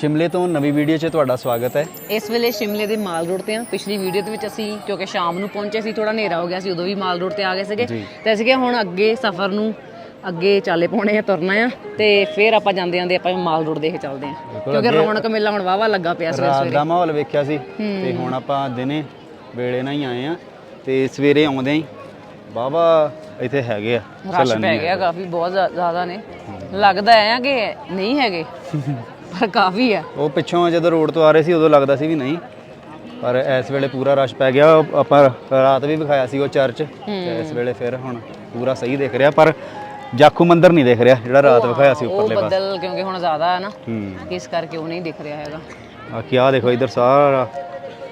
ਸ਼ਿਮਲੇ ਤੋਂ ਨਵੀਂ ਵੀਡੀਓ 'ਚ ਤੁਹਾਡਾ ਸਵਾਗਤ ਹੈ। ਇਸ ਵੇਲੇ ਸ਼ਿਮਲੇ ਦੇ ਮਾਲ ਰੋਡ ਤੇ ਆ ਪਿਛਲੀ ਵੀਡੀਓ ਦੇ ਵਿੱਚ ਅਸੀਂ ਕਿਉਂਕਿ ਸ਼ਾਮ ਨੂੰ ਪਹੁੰਚੇ ਸੀ ਥੋੜਾ ਹਨੇਰਾ ਹੋ ਗਿਆ ਸੀ ਉਦੋਂ ਵੀ ਮਾਲ ਰੋਡ ਤੇ ਆ ਗਏ ਸੀਗੇ। ਤੇ ਅਸੀਂ ਕਿਹਾ ਹੁਣ ਅੱਗੇ ਸਫ਼ਰ ਨੂੰ ਅੱਗੇ ਚਾਲੇ ਪਾਉਣੇ ਆ ਤੁਰਨਾ ਆ। ਤੇ ਫਿਰ ਆਪਾਂ ਜਾਂਦੇ ਜਾਂਦੇ ਆਪਾਂ ਮਾਲ ਰੋਡ ਦੇਖ ਚੱਲਦੇ ਆ। ਕਿਉਂਕਿ ਰੌਣਕ ਮੇਲਾ ਹੁਣ ਵਾਵਾ ਲੱਗਾ ਪਿਆ ਸਵੇਰੇ ਸਵੇਰੇ। ਦਾ ਮਾਹੌਲ ਵੇਖਿਆ ਸੀ। ਤੇ ਹੁਣ ਆਪਾਂ ਦਿਨੇ ਵੇਲੇ ਨਾਲ ਹੀ ਆਏ ਆ। ਤੇ ਸਵੇਰੇ ਆਉਂਦੇ ਹੀ ਬਾਬਾ ਇੱਥੇ ਹੈਗੇ ਆ ਰਸ਼ ਪੈ ਗਿਆ ਕਾਫੀ ਬਹੁਤ ਜ਼ਿਆ- ਜ਼ਿਆਦਾ ਨੇ। ਲੱਗਦਾ ਹੈ ਕਿ ਨਹੀਂ ਹੈਗੇ। ਪਰ ਕਾਫੀ ਆ। ਉਹ ਪਿੱਛੋਂ ਜਦੋਂ ਰੋਡ ਤੋਂ ਆ ਰਹੇ ਸੀ ਉਦੋਂ ਲੱਗਦਾ ਸੀ ਵੀ ਨਹੀਂ। ਪਰ ਇਸ ਵੇਲੇ ਪੂਰਾ ਰਸ਼ ਪੈ ਗਿਆ। ਉਹ ਆਪਾਂ ਰਾਤ ਵੀ ਵਿਖਾਇਆ ਸੀ ਉਹ ਚਰਚ। ਤੇ ਇਸ ਵੇਲੇ ਫਿਰ ਹੁਣ ਪੂਰਾ ਸਹੀ ਦਿਖ ਰਿਹਾ। ਪਰ ਜਾਖੂ ਮੰਦਿਰ ਨਹੀਂ ਦਿਖ ਰਿਹਾ ਜਿਹੜਾ ਰਾਤ ਵਿਖਾਇਆ ਸੀ ਉਹ ਉੱਪਰਲੇ ਪਾਸੇ। ਬੱਦਲ ਕਿਉਂਕਿ ਹੁਣ ਜ਼ਿਆਦਾ ਹੈ ਨਾ। ਹੂੰ। ਇਸ ਕਰਕੇ ਉਹ ਨਹੀਂ ਦਿਖ ਰਿਹਾ ਹੈਗਾ। ਆ ਕੀ ਆ ਦੇਖੋ ਇਧਰ ਸਾਰਾ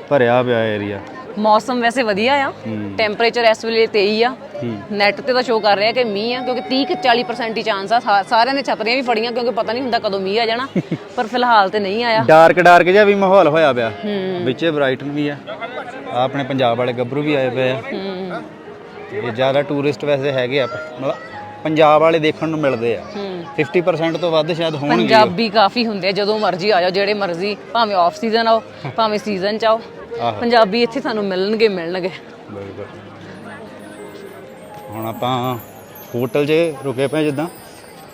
ਭਰਿਆ ਪਿਆ ਏਰੀਆ ਮੌਸਮ ਵੈਸੇ ਵਧੀਆ ਆ। ਹੂੰ। ਟੈਂਪਰੇਚਰ ਇਸ ਵੇਲੇ 23 ਆ। ਹੂੰ ਨੈਟ ਤੇ ਤਾਂ ਸ਼ੋ ਕਰ ਰਿਹਾ ਕਿ ਮੀਂਹ ਆ ਕਿਉਂਕਿ 30 ਕੁ 40% ਹੀ ਚਾਂਸ ਆ ਸਾ- ਸਾਰਿਆਂ ਨੇ ਛਤਰੀਆਂ ਵੀ ਫੜੀਆਂ ਕਿਉਂਕਿ ਪਤਾ ਨਹੀਂ ਹੁੰਦਾ ਕਦੋਂ ਮੀਂਹ ਆ ਜਾਣਾ ਪਰ ਫਿਲਹਾਲ ਤੇ ਨਹੀਂ ਆਇਆ। ਡਾਰਕ ਡਾਰਕ ਜਿਹਾ ਵੀ ਮਾਹੌਲ ਹੋਇਆ ਪਿਆ। ਵਿੱਚੇ ਬ੍ਰਾਈਟਨ ਵੀ ਆ। ਆਹ ਆਪਣੇ ਪੰਜਾਬ ਵਾਲੇ ਗੱਭਰੂ ਵੀ ਆਏ ਪਏ ਆ। ਹੂੰ। ਤੇ ਜ਼ਿਆਦਾ ਟੂਰਿਸਟ ਵੈਸੇ ਹੈਗੇ ਆ ਮਤਲਬ ਪੰਜਾਬ ਵਾਲੇ ਦੇਖਣ ਨੂੰ ਮਿਲਦੇ ਆ। ਹੂੰ। 50% ਤੋਂ ਵੱਧ ਸ਼ਾਇਦ ਹੋਣਗੇ। ਪੰਜਾਬੀ ਕਾਫੀ ਹੁੰਦੇ ਆ ਜਦੋਂ ਮਰਜ਼ੀ ਆ ਜਾਓ ਜਿਹੜੇ ਮਰਜ਼ੀ ਭਾਵੇਂ ਆਫ ਸੀਜ਼ਨ ਆਓ ਭਾਵੇਂ ਸੀਜ਼ਨ ਚ ਆਓ। ਆਹੋ। ਪੰਜਾਬੀ ਇੱਥੇ ਤੁਹਾਨੂੰ ਮਿਲਣਗੇ ਮਿਲਣਗੇ। ਬਿਲਕੁਲ। ਹੁਣ ਆਪਾਂ ਹੋਟਲ 'ਚ ਰੁਕੇ ਪਏ ਜਿੱਦਾਂ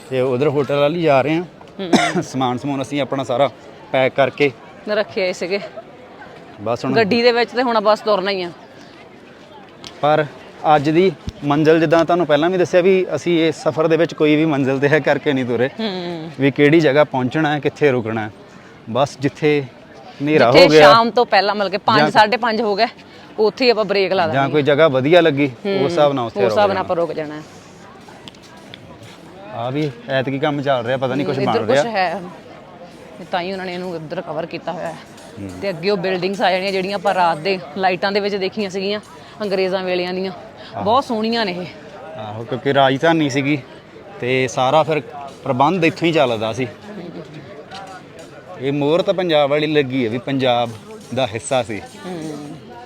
ਤੇ ਉਧਰ ਹੋਟਲ ਵਾਲੀ ਜਾ ਰਹੇ ਆ ਸਮਾਨ ਸਮੂਨ ਅਸੀਂ ਆਪਣਾ ਸਾਰਾ ਪੈਕ ਕਰਕੇ ਰੱਖੇ ਸੀਗੇ। ਬਸ ਹੁਣ ਗੱਡੀ ਦੇ ਵਿੱਚ ਤੇ ਹੁਣ ਬਸ ਤੁਰਨਾ ਹੀ ਆ। ਪਰ ਅੱਜ ਦੀ ਮੰਜ਼ਿਲ ਜਿੱਦਾਂ ਤੁਹਾਨੂੰ ਪਹਿਲਾਂ ਵੀ ਦੱਸਿਆ ਵੀ ਅਸੀਂ ਇਸ ਸਫ਼ਰ ਦੇ ਵਿੱਚ ਕੋਈ ਵੀ ਮੰਜ਼ਿਲ ਤੇ ਹੈ ਕਰਕੇ ਨਹੀਂ ਤੁਰੇ। ਵੀ ਕਿਹੜੀ ਜਗ੍ਹਾ ਪਹੁੰਚਣਾ ਹੈ ਕਿੱਥੇ ਰੁਕਣਾ ਹੈ। ਬਸ ਜਿੱਥੇ ਹਨੇਰਾ ਹੋ ਜਿੱਥੇ ਗਿਆ ਸ਼ਾਮ ਤੋਂ ਪਹਿਲਾਂ ਮਤਲਬ ਕਿ 5 5:30 ਹੋ ਗਏ। ਉੱਥੇ ਹੀ ਆਪਾਂ ਬ੍ਰੇਕ ਲਾ ਦਾਂਗੇ। ਜਾਂ ਕੋਈ ਜਗ੍ਹਾ ਵਧੀਆ ਲੱਗੀ ਉਸ ਹਿਸਾਬ ਨਾਲ ਉੱਥੇ ਉਸ ਹਿਸਾਬ ਨਾਲ ਆਪਾਂ ਰੁਕ ਜਾਣਾ। ਹੈ ਆ ਵੀ ਐਤਕੀ ਕੰਮ ਚੱਲ ਰਿਹਾ ਪਤਾ ਨਹੀਂ ਕੁਝ ਬਣ ਕੁਝ ਰਿਹਾ ਹੈ। ਤੇ ਤਾਂ ਹੀ ਉਹਨਾਂ ਨੇ ਇਹਨੂੰ ਇੱਧਰ ਕਵਰ ਕੀਤਾ ਹੋਇਆ ਹੈ। ਤੇ ਅੱਗੇ ਉਹ ਬਿਲਡਿੰਗਸ ਆ ਜਾਣੀਆਂ ਜਿਹੜੀਆਂ ਆਪਾਂ ਰਾਤ ਦੇ ਲਾਈਟਾਂ ਦੇ ਵਿੱਚ ਦੇਖੀਆਂ ਸੀਗੀਆਂ ਅੰਗਰੇਜ਼ਾਂ ਵੇਲਿਆਂ ਦੀਆਂ। ਬਹੁਤ ਸੋਹਣੀਆਂ ਨੇ ਇਹ। ਆਹੋ ਕਿਉਂਕਿ ਰਾਜਧਾਨੀ ਸੀਗੀ ਤੇ ਸਾਰਾ ਫਿਰ ਪ੍ਰਬੰਧ ਇੱਥੋਂ ਹੀ ਚੱਲਦਾ ਸੀ। ਇਹ ਮੋਹਰ ਤਾਂ ਪੰਜਾਬ ਵਾਲੀ ਲੱਗੀ ਹੈ ਵੀ ਪੰਜਾਬ ਦਾ ਹਿੱਸਾ ਸੀ।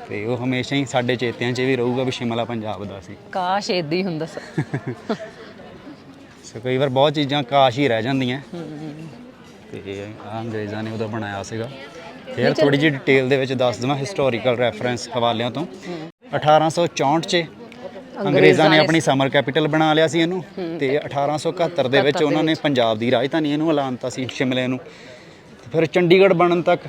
ਤੇ ਉਹ ਹਮੇਸ਼ਾ ਹੀ ਸਾਡੇ ਚੇਤਿਆਂ 'ਚ ਵੀ ਰਹੂਗਾ ਵੀ ਸ਼ਿਮਲਾ ਪੰਜਾਬ ਦਾ ਸੀ। ਕਾਸ਼ ਏਦਾਂ ਹੀ ਹੁੰਦਾ ਸੀ ਸੋ ਕਈ ਵਾਰ ਬਹੁਤ ਚੀਜ਼ਾਂ ਕਾਸ਼ ਹੀ ਰਹਿ ਜਾਂਦੀਆਂ। ਤੇ ਆਹ ਅੰਗਰੇਜ਼ਾਂ ਨੇ ਉਹਦਾ ਬਣਾਇਆ ਸੀਗਾ। ਫਿਰ ਥੋੜੀ ਜਿਹੀ ਡਿਟੇਲ ਦੇ ਵਿੱਚ ਦੱਸ ਦਵਾਂ ਹਿਸਟੋਰੀਕਲ ਰੈਫਰੈਂਸ ਹਵਾਲਿਆਂ ਤੋਂ। 1864 ਚ ਅੰਗਰੇਜ਼ਾਂ ਨੇ ਆਪਣੀ ਸਮਰ ਕੈਪੀਟਲ ਬਣਾ ਲਿਆ ਸੀ ਇਹਨੂੰ ਤੇ 1871 ਦੇ ਵਿੱਚ ਉਹਨਾਂ ਨੇ ਪੰਜਾਬ ਦੀ ਰਾਜਧਾਨੀ ਇਹਨੂੰ ਐਲਾਨਤਾ ਸੀ ਸ਼ਿਮਲੇ ਨੂੰ। ਤੇ ਫਿਰ ਚੰਡੀਗੜ੍ਹ ਬਣਨ ਤੱਕ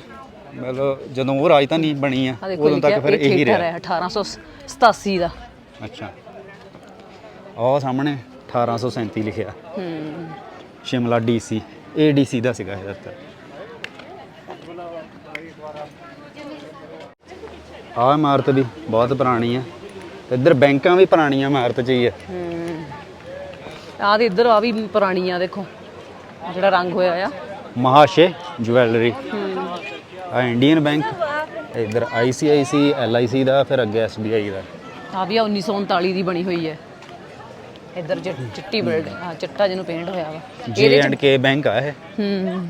ਮਤਲਬ ਜਦੋਂ ਉਹ ਰਾਜਧਾਨੀ ਬਣੀ ਆ ਆ ਦੇਖੋ ਉਦੋਂ ਤੱਕ ਫਿਰ ਇਹੀ ਰਿਹਾ। ਹੈ 1887 ਦਾ। ਅੱਛਾ। ਉਹ ਸਾਹਮਣੇ 1837 ਲਿਖਿਆ। ਹੂੰ। ਸ਼ਿਮਲਾ ਡੀਸੀ ਏਡੀਸੀ ਦਾ ਸੀਗਾ ਇਹ ਦਫ਼ਤਰ। ਆਹ ਇਮਾਰਤ ਵੀ ਬਹੁਤ ਪੁਰਾਣੀ ਆ। ਤੇ ਇੱਧਰ ਬੈਂਕਾਂ ਵੀ ਪੁਰਾਣੀਆਂ ਇਮਾਰਤ 'ਚ ਹੀ ਆ। ਹੂੰ। ਆਹ ਤੇ ਇੱਧਰ ਆ ਵੀ ਪੁਰਾਣੀ ਆ ਦੇਖੋ। ਜਿਹੜਾ ਰੰਗ ਹੋਇਆ ਆ। ਮਹਾਸ਼ੇ ਜੁਐਲਰੀ ਹੂੰ। ਆ ਇੰਡੀਅਨ ਬੈਂਕ ਇੱਧਰ ਆਈਸੀਆਈਸੀ ਐਲਆਈਸੀ ਦਾ ਫਿਰ ਅੱਗੇ ਐਸਬੀਆਈ ਦਾ। ਆ ਵੀ ਆ 1939 ਦੀ ਬਣੀ ਹੋਈ ਹੈ। ਇੱਧਰ ਚਿ- ਚਿੱਟੀ ਬਿਲਡਿੰਗ ਆ ਚਿੱਟਾ ਜਿਹਨੂੰ ਪੇਂਟ ਹੋਇਆ ਵਾ। ਜੇ ਐਂਡ ਕੇ ਬੈਂਕ ਆ ਇਹ। ਹੂੰ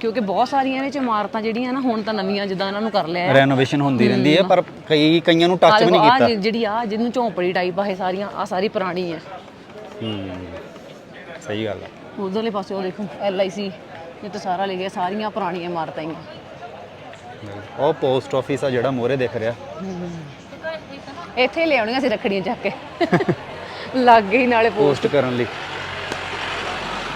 ਕਿਉਂਕਿ ਬਹੁਤ ਸਾਰੀਆਂ ਇਹਦੇ ਚ ਇਮਾਰਤਾਂ ਜਿਹੜੀਆਂ ਨਾ ਹੁਣ ਤਾਂ ਨਵੀਆਂ ਜਿੱਦਾਂ ਇਹਨਾਂ ਨੂੰ ਕਰ ਲਿਆ ਹੈ। ਰੈਨੋਵੇਸ਼ਨ ਹੁੰਦੀ ਰਹਿੰਦੀ ਹੈ ਪਰ ਕਈ ਕਈਆਂ ਨੂੰ ਟੱਚ ਵੀ ਨਹੀਂ ਆ ਕੀਤਾ। ਜਿਹੜੀ ਆ ਜਿਹਨੂੰ ਝੌਂਪੜੀ ਟਾਈਪ ਆ ਇਹ ਸਾਰੀਆਂ ਆ ਸਾਰੀ ਪੁਰਾਣੀ ਹੈ। ਹੂੰ ਸਹੀ ਗੱਲ ਆ। ਉਧਰਲੇ ਪਾਸੇ ਉਹ ਦੇਖੋ ਐਲਆਈਸੀ ਜਿੱਥੇ ਸਾਰਾ ਲਿਖਿਆ ਸਾਰੀਆਂ ਪੁਰਾਣੀਆਂ ਇਮਾਰਤਾਂ ਹੀ ਆ। ਉਹ ਪੋਸਟ ਆਫਿਸ ਆ ਜਿਹੜਾ ਮੋਰੇ ਦਿਖ ਰਿਹਾ। ਇੱਥੇ ਲਿਆਉਣੀਆਂ ਸੀ ਰੱਖੜੀਆਂ ਚੱਕ ਕੇ। ਲੱਗ ਗਈ ਨਾਲੇ ਪੋਸਟ। ਕਰਨ ਲਈ।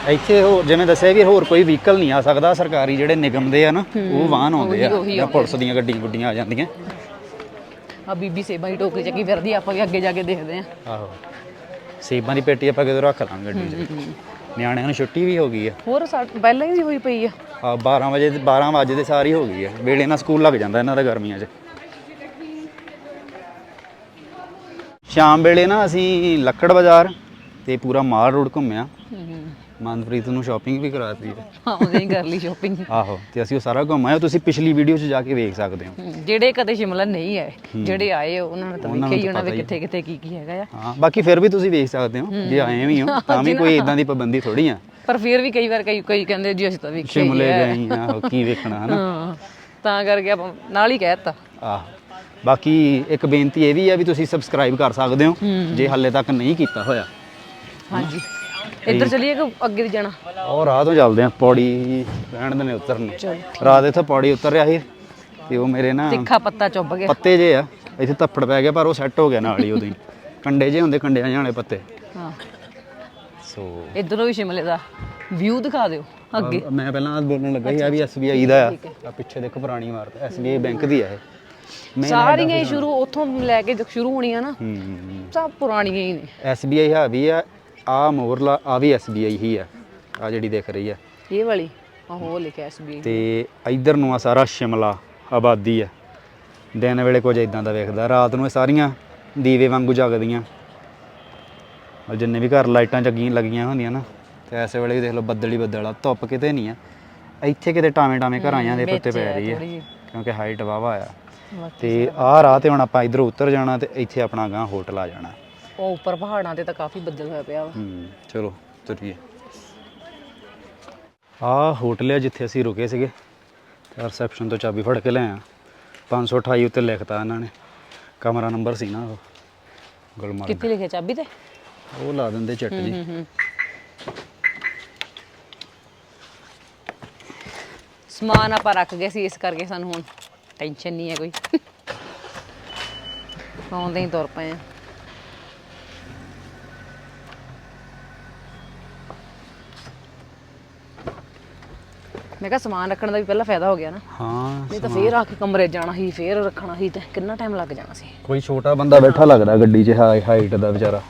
ਇੱਥੇ ਹੋਰ ਜਿਵੇਂ ਦੱਸਿਆ ਵੀ ਹੋਰ ਕੋਈ ਵਹੀਕਲ ਨਹੀਂ ਆ ਸਕਦਾ ਸਰਕਾਰੀ ਜਿਹੜੇ ਨਿਗਮ ਦੇ ਆ ਨਾ ਉਹ ਵਾਹਨ ਆਉਂਦੇ ਆ ਜਾਂ ਪੁਲਿਸ ਦੀਆਂ ਗੱਡੀਆਂ ਗੁੱਡੀਆਂ ਆ ਜਾਂਦੀਆਂ। ਆ ਬੀਬੀ ਸੇਬਾਂ ਦੀ ਟੋਕਰੀ ਚੱਕੀ ਫਿਰਦੀ ਆਪਾਂ ਵੀ ਅੱਗੇ ਜਾ ਕੇ ਦੇਖਦੇ ਆ। ਆਹੋ। ਸੇਬਾਂ ਦੀ ਪੇਟੀ ਆਪਾਂ ਕਿਦੋਂ ਰੱਖ ਲਾਂਗੇ ਗੱਡੀ 'ਚ। ਨਿਆਣਿਆਂ ਨੂੰ ਛੁੱਟੀ ਵੀ ਹੋ ਗਈ ਆ। ਹੋਰ ਪਹਿਲਾਂ ਹੀ ਹੋਈ ਪਈ ਆ। ਆ 12 ਵਜੇ 12 ਵਜੇ ਦੇ ਸਾਰੀ ਹੋ ਗਈ ਆ। ਵੇਲੇ ਨਾਲ ਸਕੂਲ ਲੱਗ ਜਾਂਦਾ ਇਹਨਾਂ ਦਾ ਗਰਮੀਆਂ 'ਚ। ਸ਼ਾਮ ਵੇਲੇ ਨਾ ਅਸੀਂ ਲੱਕੜ ਬਾਜ਼ਾਰ ਤੇ ਪੂਰਾ ਮਾਲ ਰੋਡ ਘੁੰਮਿਆ। ਮਨਪ੍ਰੀਤ ਨੂੰ ਸ਼ਾਪਿੰਗ ਵੀ ਕਰਾਤੀ ਹੈ। ਹਾਂ ਉਹਦੇ ਹੀ ਕਰ ਲਈ ਸ਼ੋਪਿੰਗ ਆਹੋ ਤੇ ਅਸੀਂ ਉਹ ਸਾਰਾ ਘੁੰਮਾਇਆ ਤੁਸੀਂ ਪਿਛਲੀ ਵੀਡੀਓ 'ਚ ਜਾ ਕੇ ਵੇਖ ਸਕਦੇ ਹੋ। ਜਿਹੜੇ ਕਦੇ ਸ਼ਿਮਲਾ ਨਹੀਂ ਆਏ ਜਿਹੜੇ ਆਏ ਉਹਨਾਂ ਨੇ ਤਾਂ ਉਹਨਾਂ ਨੂੰ ਵੇਖਿਆ ਹੀ ਤਾਂ ਹੋਣਾ ਵੀ ਪਤਾ ਹੀ ਕਿੱਥੇ ਕਿੱਥੇ ਕੀ ਕੀ ਹੈਗਾ ਆ। ਹਾਂ ਬਾਕੀ ਫਿਰ ਵੀ ਤੁਸੀਂ ਵੇਖ ਸਕਦੇ ਹੋ ਜੇ ਆਏ ਵੀ ਹੋ ਤਾਂ ਵੀ ਕੋਈ ਇਦਾਂ ਦੀ ਪਾਬੰਦੀ ਥੋੜੀ ਆ। ਪਰ ਫਿਰ ਵੀ ਕਈ ਵਾਰ ਕਈ ਕਈ ਕਹਿੰਦੇ ਜੀ ਅਸੀਂ ਤਾਂ ਵੇਖਿਆ ਹੀ ਸ਼ਿਮਲੇ ਹੈ। ਗਏ ਆਹੋ ਕੀ ਵੇਖਣਾ ਹਨਾ? ਹਾਂ ਤਾਂ ਕਰਕੇ ਆਪਾਂ ਨਾਲ ਹੀ ਕਹਿਤਾ ਆਹ ਬਾਕੀ ਇੱਕ ਬੇਨਤੀ ਇਹ ਵੀ ਆ ਵੀ ਤੁਸੀਂ ਸਬਸਕ੍ਰਾਈਬ ਕਰ ਸਕਦੇ ਹੋ। ਜੇ ਹਾਲੇ ਤੱਕ ਨਹੀਂ ਕੀਤਾ ਹੋਇਆ। ਹਾਂਜੀ। ਇੱਧਰ ਚੱਲੀਏ ਕਿ ਅੱਗੇ ਦੀ ਜਾਣਾ? ਉਹ ਰਾਹ ਤੋਂ ਚੱਲਦੇ ਆ ਪੌੜੀ ਰਹਿਣ ਦੇ ਨੇ ਉਤਰਨ। ਰਾਤ ਇੱਥੇ ਪੌੜੀ ਉਤਰ ਰਿਹਾ ਸੀ ਤੇ ਉਹ ਮੇਰੇ ਨਾ ਤਿੱਖਾ ਪੱਤਾ ਚੁੱਭ ਗਿਆ। ਪੱਤੇ ਜੇ ਆ ਇੱਥੇ ਤੱਪੜ ਪੈ ਗਿਆ ਪਰ ਉਹ ਸੈੱਟ ਹੋ ਗਿਆ ਨਾਲ ਹੀ ਉਦੋਂ ਹੀ ਕੰਡੇ ਜੇ ਹੁੰਦੇ ਕੰਡਿਆਂ ਵਾਲੇ ਪੱਤੇ। ਹਾਂ। ਸੋ ਇੱਧਰੋਂ ਵੀ ਸ਼ਿਮਲੇ ਦਾ ਵਿਊ ਦਿਖਾ ਦਿਓ ਅੱਗੇ। ਮੈਂ ਪਹਿਲਾਂ ਬੋਲਣ ਲੱਗਾ ਸੀ ਆ ਵੀ SBI ਦਾ ਆ। ਆ ਪਿੱਛੇ ਦੇਖੋ ਪੁਰਾਣੀ ਇਮਾਰਤ SBI ਬੈਂਕ ਦੀ ਆ ਇਹ। ਸਾਰੀਆਂ ਹੀ ਸ਼ੁਰੂ ਉੱਥੋਂ ਲੈ ਕੇ ਸ਼ੁਰੂ ਹੋਣੀਆਂ ਨਾ। ਹੂੰ ਸਭ ਪੁਰਾਣੀਆਂ ਹੀ ਨੇ। SBI ਹੈ ਵੀ ਆ ਆ ਮੋਰਲਾ ਆ ਵੀ SBI ਹੀ ਆ ਆ ਜਿਹੜੀ ਦਿਖ ਰਹੀ ਆ। ਇਹ ਵਾਲੀ? ਆਹੋ ਉਹ ਲਿਖਿਆ SBI ਤੇ ਇਧਰ ਨੂੰ ਆ ਸਾਰਾ ਸ਼ਿਮਲਾ ਆਬਾਦੀ ਆ। ਦਿਨ ਵੇਲੇ ਕੁਝ ਇਦਾਂ ਦਾ ਵੇਖਦਾ ਰਾਤ ਨੂੰ ਇਹ ਸਾਰੀਆਂ ਦੀਵੇ ਵਾਂਗੂ ਜਗਦੀਆਂ। ਔਰ ਜਿੰਨੇ ਵੀ ਘਰ ਲਾਈਟਾਂ ਜੱਗੀਆਂ ਲੱਗੀਆਂ ਹੁੰਦੀਆਂ ਨਾ ਤੇ ਐਸੇ ਵੇਲੇ ਵੀ ਦੇਖ ਲਓ ਬੱਦਲ ਹੀ ਬੱਦਲ ਆ ਧੁੱਪ ਕਿਤੇ ਨਹੀਂ ਆ। ਇੱਥੇ ਕਿਤੇ ਟਾਵੇਂ ਟਾਵੇਂ ਘਰਾਂ ਦੇ ਪੱਤੇ ਪੈ ਰਹੀ ਜਿਹੀ। ਕਿਉਂਕਿ ਹਾਈਟ ਵਾਵਾ ਆ। ਤੇ ਆਹ ਰਾਹ ਤੇ ਹੁਣ ਆਪਾਂ ਇਧਰ ਉਤਰ ਜਾਣਾ ਤੇ ਇੱਥੇ ਆਪਣਾ ਗਾਂ ਹੋਟਲ ਆ ਜਾਣਾ। ਉਹ ਉੱਪਰ ਪਹਾੜਾਂ ਤੇ ਤਾਂ ਕਾਫੀ ਬੱਦਲ ਹੋਇਆ ਪਿਆ ਵਾ। ਹੂੰ ਚਲੋ ਤੁਰੀਏ। ਆ ਹੋਟਲ ਹੈ ਜਿੱਥੇ ਅਸੀਂ ਰੁਕੇ ਸੀਗੇ। ਤੇ ਰਿਸੈਪਸ਼ਨ ਤੋਂ ਚਾਬੀ ਫੜ ਕੇ ਲੈ ਆ 528 ਉੱਤੇ ਲਿਖਤਾ ਇਹਨਾਂ ਨੇ। ਕਮਰਾ ਨੰਬਰ ਸੀ ਨਾ ਉਹ। ਗੁਲਮਰਗ। ਕਿੱਥੇ ਲਿਖਿਆ ਚਾਬੀ ਤੇ? ਉਹ ਲਾ ਦਿੰਦੇ ਚਿੱਟ ਜੀ। ਸਮਾਨ ਆਪਾਂ ਰੱਖ ਗਏ ਸੀ ਇਸ ਕਰਕੇ ਸਾਨੂੰ ਹੁਣ ਟੈਨਸ਼ਨ ਨਹੀਂ ਹੈ ਕੋਈ। ਆਉਂਦੇ ਹੀ ਤੁਰ ਪਏ ਆ। ਮੈਂ ਕਿਹਾ ਸਮਾਨ ਰੱਖਣ ਦਾ ਵੀ ਪਹਿਲਾਂ ਫਾਇਦਾ ਹੋ ਗਿਆ ਨਾ। ਹਾਂ ਨਹੀਂ ਤਾਂ ਫੇਰ ਆ ਕੇ ਕਮਰੇ 'ਚ ਜਾਣਾ ਸੀ ਫੇਰ ਰੱਖਣਾ ਸੀ ਤੇ ਕਿੰਨਾ ਟਾਈਮ ਲੱਗ ਜਾਣਾ ਸੀ। ਕੋਈ ਛੋਟਾ ਬੰਦਾ ਬੈਠਾ ਲੱਗਦਾ ਗੱਡੀ 'ਚ ਹਾਈ ਹਾਈਟ ਦਾ ਵਿਚਾਰਾ।